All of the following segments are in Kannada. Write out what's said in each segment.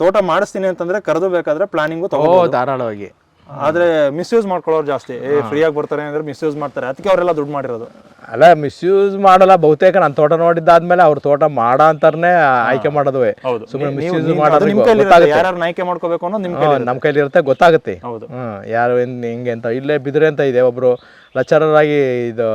ತೋಟ ಮಾಡಿಸ್ತೀನಿ ಅಂತಂದ್ರೆ ಕರೆದು ಬೇಕಾದ್ರೆ ಪ್ಲಾನಿಂಗು ತಗೋ ಧಾರಾಳವಾಗಿ. ಆದ್ರೆ ಮಿಸ್ಯೂಸ್ ಮಾಡ್ಕೊಳ್ಳೋರು ಜಾಸ್ತಿ. ಏ ಫ್ರೀಯಾಗಿ ಬರ್ತಾರೆ ಅಂದ್ರೆ ಮಿಸ್ಯೂಸ್ ಮಾಡ್ತಾರೆ. ಅದಕ್ಕೆ ಅವರೆಲ್ಲ ದುಡ್ಡು ಮಾಡಿರೋದು. ಅಲ್ಲ ಮಿಸ್ಯೂಸ್ ಮಾಡಲ್ಲ. ಬಹುತೇಕ ನನ್ನ ತೋಟ ನೋಡಿದ್ದಾದ್ಮೇಲೆ ಅವ್ರ ತೋಟ ಮಾಡ ಅಂತಾರನೇ ಆಯ್ಕೆ ಮಾಡೋದು ಸುಮ್ಮನೆ ಮಿಸ್ಯೂಸ್ ಮಾಡೋದು ಯಾರು ಆಯ್ಕೆ ಮಾಡ್ಕೋಬೇಕು ಅನ್ನೋ ನಿಮ್ಮ ಕೈಲಿ ನಮ್ಮ ಕೈಲಿ ಇರುತ್ತೆ ಗೊತ್ತಾಗುತ್ತೆ. ಹೌದು. ಹ್ಮ್ ಯಾರು ಹಿಂಗೆ ಅಂತ ಇಲ್ಲೇ ಬಿದ್ರೆ ಅಂತ ಇದೆ. ಒಬ್ರು ಲೆಕ್ಚರರ್ ಆಗಿ ಇದು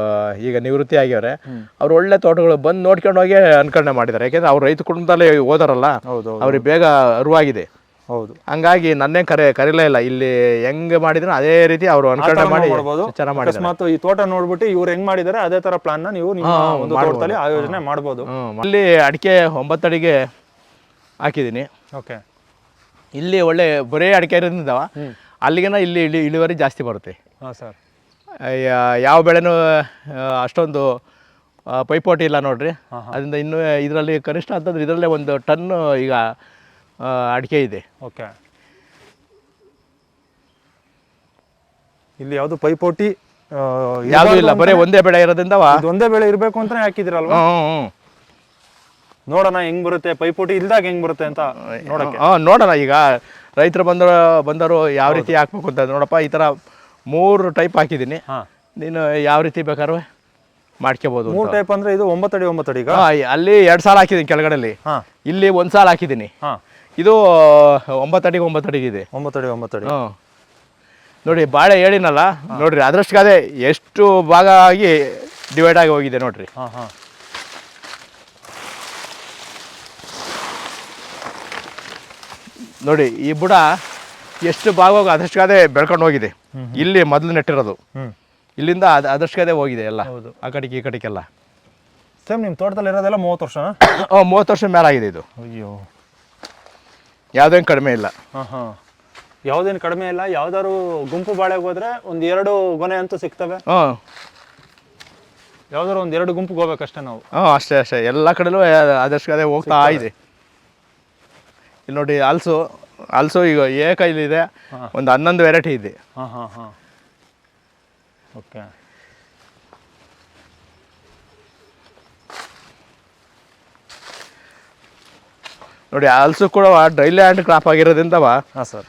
ಈಗ ನಿವೃತ್ತಿ ಆಗ್ಯವ್ರೆ ಅವ್ರು ಒಳ್ಳೆ ತೋಟಗಳು ಬಂದು ನೋಡ್ಕೊಂಡು ಹೋಗಿ ಅನ್ಕರಣೆ ಮಾಡಿದ್ದಾರೆ ಯಾಕೆಂದ್ರೆ ಅವ್ರು ರೈತ ಕುಟುಂಬದಲ್ಲಿ ಓದಾರಲ್ಲ ಹೌದು. ಅವ್ರಿಗೆ ಬೇಗ ಅರಿವಾಗಿದೆ. ಹೌದು. ಹಂಗಾಗಿ ನನ್ನೇ ಕರೆ ಕರೀಲೇ ಇಲ್ಲ. ಇಲ್ಲಿ ಹೆಂಗ್ ಮಾಡಿದ್ರು ಅದೇ ರೀತಿ ಅವರು ಅನುಕರಣೆ ಮಾಡಿ ಮಾಡ್ಬೋದು. ಚೆನ್ನಾಗಿ ಅಕಸ್ಮಾತ್ ಈ ತೋಟ ನೋಡ್ಬಿಟ್ಟು ಇವ್ರು ಹೆಂಗ್ ಮಾಡಿದಾರೆ ಅದೇ ತರ ಪ್ಲಾನ್ನ ನೀವು ನಿಮ್ಮ ಒಂದು ತೋಟದಲ್ಲಿ ಆಯೋಜನೆ ಮಾಡ್ಬೋದು. ಇಲ್ಲಿ ಅಲ್ಲಿ ಅಡಿಕೆ ಒಂಬತ್ತಡಿಗೆ ಹಾಕಿದ್ದೀನಿ. ಓಕೆ. ಇಲ್ಲಿ ಒಳ್ಳೆ ಬರೇ ಅಡಿಕೆ ಇರೋದ್ರಿಂದ ಅಲ್ಲಿಗೆನ ಇಲ್ಲಿ ಇಳಿ ಇಳುವರಿ ಜಾಸ್ತಿ ಬರುತ್ತೆ. ಹಾ ಸರ್. ಯಾವ ಬೆಳೆನೂ ಅಷ್ಟೊಂದು ಪೈಪೋಟಿ ಇಲ್ಲ ನೋಡ್ರಿ. ಅದರಿಂದ ಇನ್ನೂ ಇದರಲ್ಲಿ ಕನಿಷ್ಠ ಅಂತಂದ್ರೆ ಇದರಲ್ಲೇ ಒಂದು ಟನ್ ಈಗ ಅಡಿಕೆ ಇದೆ. ಓಕೆ. ಇಲ್ಲಿ ಯಾವುದು ಪೈಪೋಟಿ ಯಾವುದು ಇಲ್ಲ ಬರೀ ಒಂದೇ ಬೆಳೆ ಇರೋದ್ರಿಂದ ವಾ- ಇದು ಒಂದೇ ಬೆಳೆ ಇರಬೇಕು ಅಂತ ಹಾಕಿದಿರಲ್ವಾ? ಹ್ಮ್, ಹ್ಮ್, ನೋಡೋಣ ಹೆಂಗ್ ಬರುತ್ತೆ ಪೈಪೋಟಿ ಇಲ್ದಾಗ ಹೆಂಗ್ ಬರುತ್ತೆ ಅಂತ ನೋಡೋಣ ನೋಡೋಣ ಈಗ. ರೈತರು ಬಂದರು ಬಂದರು ಯಾವ ರೀತಿ ಹಾಕ್ಬೇಕು ಅಂತ ನೋಡಪ್ಪ ಈ ತರ ಮೂರು ಟೈಪ್ ಹಾಕಿದ್ದೀನಿ. ಹಾ. ನೀನು ಯಾವ ರೀತಿ ಬೇಕಾದ್ರೂ ಮಾಡ್ಕೋಬೋದು ಮೂರು ಟೈಪ್ ಅಂದ್ರೆ ಇದು ಒಂಬತ್ತಡಿ ಒಂಬತ್ತಡಿ ಈಗ? ಅಲ್ಲಿ ಎರಡು ಸಾಲ ಹಾಕಿದ್ದೀನಿ ಕೆಳಗಡೆಲಿ. ಹಾ. ಇಲ್ಲಿ ಒಂದು ಸಾಲ ಹಾಕಿದ್ದೀನಿ. ಹಾ. ಇದು ಒಂಬತ್ತಡಿಗೆ ಒಂಬತ್ತಡಿಗೆ ಇದೆ. ಒಂಬತ್ತಡಿ ಒಂಬತ್ತಡಿ ಹ್ಞೂ ನೋಡಿ ಬಾಳೆ ಹೇಳಿನಲ್ಲ ನೋಡ್ರಿ ಅದರಷ್ಟಿಗಾದೆ ಎಷ್ಟು ಭಾಗ ಆಗಿ ಡಿವೈಡ್ ಆಗಿ ಹೋಗಿದೆ ನೋಡ್ರಿ. ಹಾಂ ಹಾಂ. ನೋಡಿ ಈ ಬುಡ ಎಷ್ಟು ಭಾಗ ಹೋಗಿ ಅದರಷ್ಟಿಗಾದೆ ಬೆಳ್ಕೊಂಡು ಹೋಗಿದೆ. ಇಲ್ಲಿ ಮೊದಲು ನೆಟ್ಟಿರೋದು. ಇಲ್ಲಿಂದ ಅದು ಅದರಷ್ಟಿಗಾದೆ ಹೋಗಿದೆ ಎಲ್ಲ ಹೌದು. ಆ ಕಡೆಗೆ ಈ ಕಡೆಗೆಲ್ಲ. ಸೇಮ್ ನಿಮ್ಮ ತೋಟದಲ್ಲಿ ಇರೋದೆಲ್ಲ ಮೂವತ್ತು ವರ್ಷ ಮೂವತ್ತು ವರ್ಷ ಮೇಲಾಗಿದೆ ಇದು. ಅಯ್ಯೋ. ಯಾವುದೇನು ಕಡಿಮೆ ಇಲ್ಲ. ಹಾ ಹಾ. ಯಾವ್ದೇನು ಕಡಿಮೆ ಇಲ್ಲ ಯಾವ್ದಾದ್ರು ಗುಂಪು ಬಾಳೆಗೆ ಹೋದ್ರೆ ಒಂದು ಎರಡು ಗೊನೆ ಅಂತೂ ಸಿಗ್ತವೆ. ಹ್ಞೂ ಯಾವ್ದಾದ್ರು ಒಂದು ಎರಡು ಗುಂಪಿಗೆ ಹೋಗ್ಬೇಕಷ್ಟೇ ನಾವು. ಹ್ಞೂ ಅಷ್ಟೇ ಅಷ್ಟೇ. ಎಲ್ಲ ಕಡೆಲೂ ಅದರಷ್ಟಿಗಾದೆ ಹೋಗ್ತಾ ಇದೆ. ಇಲ್ಲಿ ನೋಡಿ ಹಲ್ಸು ಹಲ್ಸು ಈಗ ಏಕ ಇಲ್ಲಿದೆ ಒಂದು ಹನ್ನೊಂದು ವೆರೈಟಿ ಇದೆ. ಹಾಂ ಹಾಂ ಹಾಂ. ಓಕೆ ನೋಡಿ ಹಲ್ಸು ಕೂಡ ಡ್ರೈ ಲ್ಯಾಂಡ್ ಕ್ರಾಪ್ ಆಗಿರೋದ್ರಿಂದವ? ಹಾ ಸರ್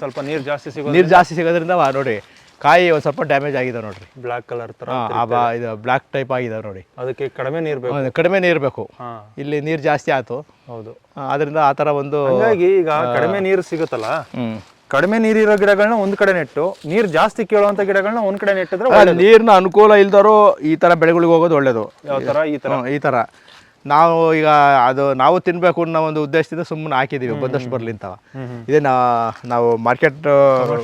ಸ್ವಲ್ಪ ನೀರು ಜಾಸ್ತಿ ಸಿಗೋ ನೀರು ಜಾಸ್ತಿ ಸಿಗೋದ್ರಿಂದವ? ನೋಡಿ ಕಾಯಿ ಒಂದು ಸ್ವಲ್ಪ ಡ್ಯಾಮೇಜ್ ಆಗಿದೆ ನೋಡ್ರಿ. ಬ್ಲಾಕ್ ಕಲರ್ ತರ ಇದು ಬ್ಲಾಕ್ ಟೈಪ್ ಆಗಿದೆ ನೋಡಿ. ಅದಕ್ಕೆ ಕಡಿಮೆ ನೀರ್ ಬೇಕು. ಕಡಿಮೆ ನೀರು ಬೇಕು. ಇಲ್ಲಿ ನೀರು ಜಾಸ್ತಿ ಆಯ್ತು. ಹೌದು. ಅದರಿಂದ ಆ ಥರ ಒಂದು ಹಾಗಾಗಿ ಈಗ ಕಡಿಮೆ ನೀರು ಸಿಗುತ್ತಲ್ಲ? ಕಡಿಮೆ ನೀರಿರೋ ಗಿಡಗಳನ್ನ ಒಂದ್ ಕಡೆ ನೆಟ್ಟು ನೀರ್ ಜಾಸ್ತಿ ಕೇಳುವಂತ ಗಿಡಗಳನ್ನ ಒಂದ್ ಕಡೆ ನೆಟ್ಟಿದ್ರೆ ನೀರಿನ ಅನುಕೂಲ ಇಲ್ದಾರೋ ಈ ತರ ಬೆಳೆಗಳಿಗೆ ಹೋಗೋದು ಒಳ್ಳೇದು. ಯಾವ ತರ? ಈ ತರ. ಈ ಥರ ನಾವು ಈಗ ಅದು ನಾವು ತಿನ್ಬೇಕು ಅನ್ನೋ ಒಂದು ಉದ್ದೇಶದಿಂದ ಸುಮ್ಮನೆ ಹಾಕಿದೀವಿ ಬಂದಷ್ಟು ಬರ್ಲಿ ಅಂತ. ಇದೇ ನಾ- ನಾವು ಮಾರ್ಕೆಟ್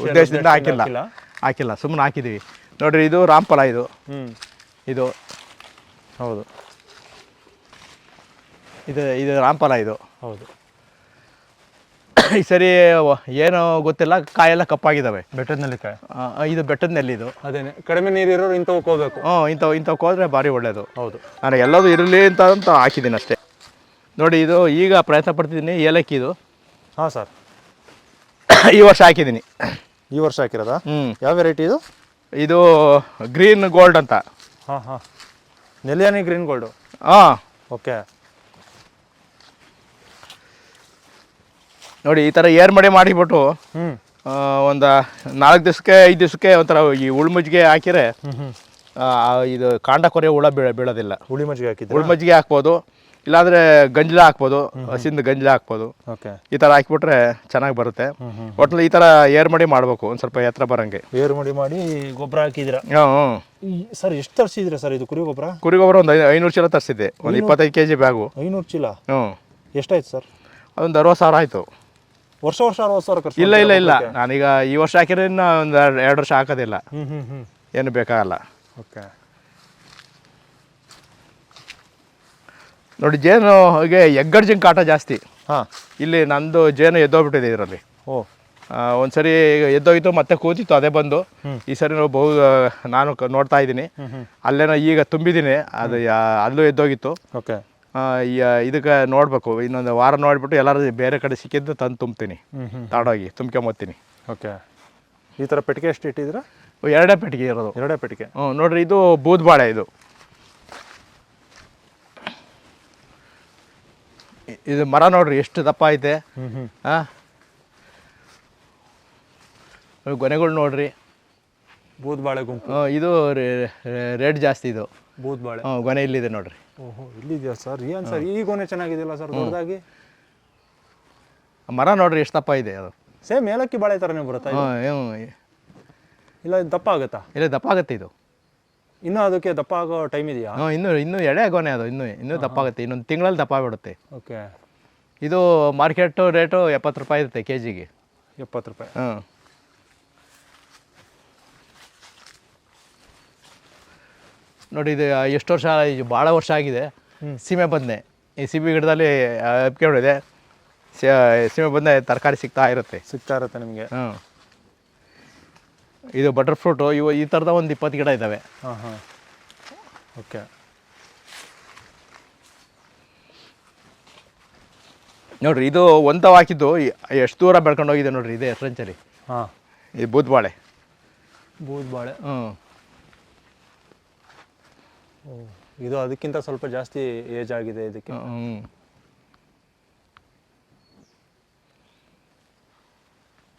ಉದ್ದೇಶದಿಂದ ಹಾಕಿಲ್ಲ. ಹಾಕಿಲ್ಲ. ಹಾಕಿಲ್ಲ ಸುಮ್ಮನೆ ಹಾಕಿದೀವಿ. ನೋಡ್ರಿ ಇದು ರಾಮ್ಫಲ ಇದು. ಇದು ಹೌದು. ಇದು ಇದು ರಾಮ್ಫಲ ಇದು. ಹೌದು. ಈ ಸರಿ ಏನು ಗೊತ್ತಿಲ್ಲ ಕಾಯೆಲ್ಲ ಕಪ್ಪಾಗಿದ್ದಾವೆ. ಬೆಟ್ಟದ ನೆಲ್ಲಿಕಾಯಿ ಆ, ಇದು ಬೆಟ್ಟದ ನೆಲ್ಲಿ ಇದು. ಅದೇನೆ ಕಡಿಮೆ ನೀರಿರೋರು ಇಂಥವು ಹೋಗ್ಬೇಕು. ಹ್ಞೂ ಇಂಥವು ಇಂಥವಕ್ಕೆ ಹೋದ್ರೆ ಭಾರಿ ಒಳ್ಳೆಯದು ಹೌದು. ನಾನು ಎಲ್ಲದೂ ಇರಲಿ ಅಂತ ಅಂತ ಹಾಕಿದ್ದೀನಿ ಅಷ್ಟೇ. ನೋಡಿ ಇದು ಈಗ ಪ್ರಯತ್ನ ಪಡ್ತಿದ್ದೀನಿ ಏಲಕ್ಕಿ ಇದು. ಹಾಂ ಸರ್. ಈ ವರ್ಷ ಹಾಕಿದ್ದೀನಿ. ಈ ವರ್ಷ ಹಾಕಿರೋದಾ? ಹ್ಞೂ ಯಾವ ವೆರೈಟಿ ಇದು? ಇದು ಗ್ರೀನ್ ಗೋಲ್ಡ್ ಅಂತ. ಹಾಂ ಹಾಂ. ನೆಲ್ಲಿಯಾನಿ ಗ್ರೀನ್ ಗೋಲ್ಡು? ಹಾಂ. ಓಕೆ. ನೋಡಿ ಈ ಥರ ಏರ್ ಮಡಿ ಮಾಡಿಬಿಟ್ಟು ಒಂದು ನಾಲ್ಕು ದಿವಸಕ್ಕೆ ಐದು ದಿವಸಕ್ಕೆ ಒಂಥರ ಈ ಉಳ್ಮಜ್ಜಿಗೆ ಆ, ಇದು ಕಾಂಡ ಕೊರೆ ಹುಳ ಬೀಳ ಬೀಳೋದಿಲ್ಲ. ಹುಳಿ ಮಜ್ಜಿಗೆ ಹಾಕಿದ್ರೆ ಮಜ್ಜಿಗೆ ಹಾಕ್ಬೋದು ಇಲ್ಲಾಂದರೆ ಗಂಜಲ ಹಾಕ್ಬೋದು ಹಸಿಂದ ಗಂಜಲ ಹಾಕ್ಬೋದು. ಓಕೆ. ಈ ಥರ ಹಾಕ್ಬಿಟ್ರೆ ಚೆನ್ನಾಗಿ ಬರುತ್ತೆ. ಒಟ್ನಲ್ಲಿ ಈ ಥರ ಏರ್ ಮಡಿ ಮಾಡಬೇಕು ಒಂದು ಸ್ವಲ್ಪ ಎತ್ತರ ಬರಂಗೆ. ಏರ್ಮಡಿ ಮಡಿ ಮಾಡಿ ಗೊಬ್ಬರ ಹಾಕಿದಿರ ಹ್ಞೂ ಸರ್ ಎಷ್ಟು ತರಿಸಿದ್ರೆ ಸರ್ ಇದು ಕುರಿ ಗೊಬ್ಬರ? ಕುರಿ ಗೊಬ್ಬರ ಒಂದು ಐನೂರು ಚೀಲ ತರಿಸಿದ್ದೆ ಒಂದು ಇಪ್ಪತ್ತೈದು ಕೆ ಜಿ ಬ್ಯಾಗು. ಐನೂರು ಚೀಲ? ಹ್ಞೂ ಎಷ್ಟಾಯ್ತು ಸರ್? ಅದೊಂದು ಅರವತ್ತು ಸಾವಿರ ಆಯಿತು. ವರ್ಷ ವರ್ಷ ಅರವತ್ತು ಸಾವಿರ ಖರ್ಚು ಇಲ್ಲ ಇಲ್ಲ ಇಲ್ಲ. ನಾನೀಗ ಈ ವರ್ಷ ಹಾಕಿದ್ರೆ ಇನ್ನು ಒಂದು ಎರಡು ವರ್ಷ ಹಾಕೋದಿಲ್ಲ. ಹ್ಞೂ ಹ್ಞೂ ಹ್ಞೂ ಏನು ಬೇಕಾಗಲ್ಲ. ಓಕೆ. ನೋಡಿ ಜೇನು ಹಾಗೆ ಎಗ್ಗಡ್ಜಿಂಗ್ ಕಾಟ ಜಾಸ್ತಿ. ಹಾಂ. ಇಲ್ಲಿ ನಂದು ಜೇನು ಎದ್ದೋಗ್ಬಿಟ್ಟಿದೆ ಇದರಲ್ಲಿ. ಓ. ಒಂದು ಸರಿ ಎದ್ದೋಗಿತ್ತು ಮತ್ತೆ ಕೂತಿತ್ತು ಅದೇ ಬಂದು. ಈ ಸರಿ ನಾವು ಬಹು ನಾನು ಕ- ನೋಡ್ತಾ ಇದ್ದೀನಿ. ಅಲ್ಲೇನೋ ಈಗ ತುಂಬಿದ್ದೀನಿ ಅದು ಯಾ- ಅಲ್ಲೂ ಎದ್ದೋಗಿತ್ತು. ಓಕೆ. ಇದಕ್ಕೆ ನೋಡಬೇಕು. ಇನ್ನೊಂದು ವಾರ ನೋಡಿಬಿಟ್ಟು ಎಲ್ಲರೂ ಬೇರೆ ಕಡೆ ಸಿಕ್ಕಿದ್ದು ತಂದು ತುಂಬ್ತೀನಿ. ತಾಡೋಗಿ ತುಂಬ್ಕೊಂಬತ್ತೀನಿ ಓಕೆ. ಈ ಥರ ಪೆಟ್ಟಿಗೆ ಎಷ್ಟು ಇಟ್ಟಿದ್ದೀರಾ? ಎರಡೇ ಪೆಟ್ಟಿಗೆ ಇರೋದು. ಎರಡೇ ಪೆಟ್ಟಿಗೆ. ಹ್ಞೂ ನೋಡಿರಿ ಇದು ಬೂದ್ಬಾಳೆ ಇದು. ಇದು ಮರ ನೋಡ್ರಿ ಎಷ್ಟು ದಪ್ಪ ಐತೆ. ಹಾಂ ಗೊನೆಗಳು ನೋಡ್ರಿ. ಬೂದ್ಬಾಳೆ ಗುಂಪು. ಇದು ರೇಟ್ ಜಾಸ್ತಿ ಇದು. ಬೂದ್ಬಾಳೆ. ಹ್ಞೂ ಗೊನೆ ಇಲ್ಲಿದೆ ನೋಡ್ರಿ. ಓಹೋ ಇಲ್ಲಿದೆಯಾ ಸರ್? ಏನು ಸರ್ ಈ ಗೊನೆ ಚೆನ್ನಾಗಿದೆಯಲ್ಲ ಸರ್ ದೊಡ್ಡದಾಗಿ? ಮರ ನೋಡ್ರಿ ಎಷ್ಟು ದಪ್ಪ ಇದೆ ಅದು. ಸೇಮ್ ಏಲಕ್ಕಿ ಬಾಳೆ ಥರನೇ ಬರುತ್ತಾ ಇದು? ಇಲ್ಲ ಇದು ದಪ್ಪ ಆಗುತ್ತಾ? ಇಲ್ಲ ದಪ್ಪ ಆಗುತ್ತೆ ಇದು. ಇನ್ನೂ ಅದಕ್ಕೆ ದಪ್ಪ ಆಗೋ ಟೈಮ್ ಇದೆಯಾ? ಹ್ಞೂ ಇನ್ನೂ ಇನ್ನೂ ಎಡೆ ಗೊನೆ ಅದು ಇನ್ನೂ ಇನ್ನೂ ದಪ್ಪ ಆಗುತ್ತೆ ಇನ್ನೊಂದು ತಿಂಗಳಲ್ಲಿ ದಪ್ಪ ಬಿಡುತ್ತೆ ಓಕೆ ಇದು ಮಾರ್ಕೆಟ್ ರೇಟು ಎಪ್ಪತ್ತು ರೂಪಾಯಿ ಇರುತ್ತೆ ಕೆ ಜಿಗೆ ಎಪ್ಪತ್ತು ರೂಪಾಯಿ. ಹ್ಞೂ ನೋಡಿ ಇದು ಎಷ್ಟು ವರ್ಷ ಇದು ಭಾಳ ವರ್ಷ ಆಗಿದೆ. ಸೀಮೆ ಬದನೆ. ಈ ಸೀಮೆ ಗಿಡದಲ್ಲಿ ಕೇಳಿದೆ ಸೀಮೆ ಬದನೆ ತರಕಾರಿ ಸಿಗ್ತಾ ಇರುತ್ತೆ. ಸಿಗ್ತಾ ಇರುತ್ತೆ ನಿಮಗೆ? ಹ್ಞೂ ಇದು ಬಟರ್ ಫ್ರೂಟು ಇವು ಈ ಥರದ ಒಂದು ಇಪ್ಪತ್ತು ಗಿಡ ಇದ್ದಾವೆ. ಹಾಂ ಹಾಂ. ಓಕೆ. ನೋಡ್ರಿ ಇದು ಒಂದು ಹಾಕಿದ್ದು ಎಷ್ಟು ದೂರ ಬೆಳ್ಕೊಂಡು ಹೋಗಿದೆ ನೋಡ್ರಿ ಇದೆ ಹೆಸರಂಚಲಿ ಹಾಂ. ಇದು ಬೂದ್ಬಾಳೆ ಬೂದ್ಬಾಳೆ ಹ್ಞೂ ಇದು ಅದಕ್ಕಿಂತ ಸ್ವಲ್ಪ ಜಾಸ್ತಿ ಏಜ್ ಆಗಿದೆ ಇದಕ್ಕೆ.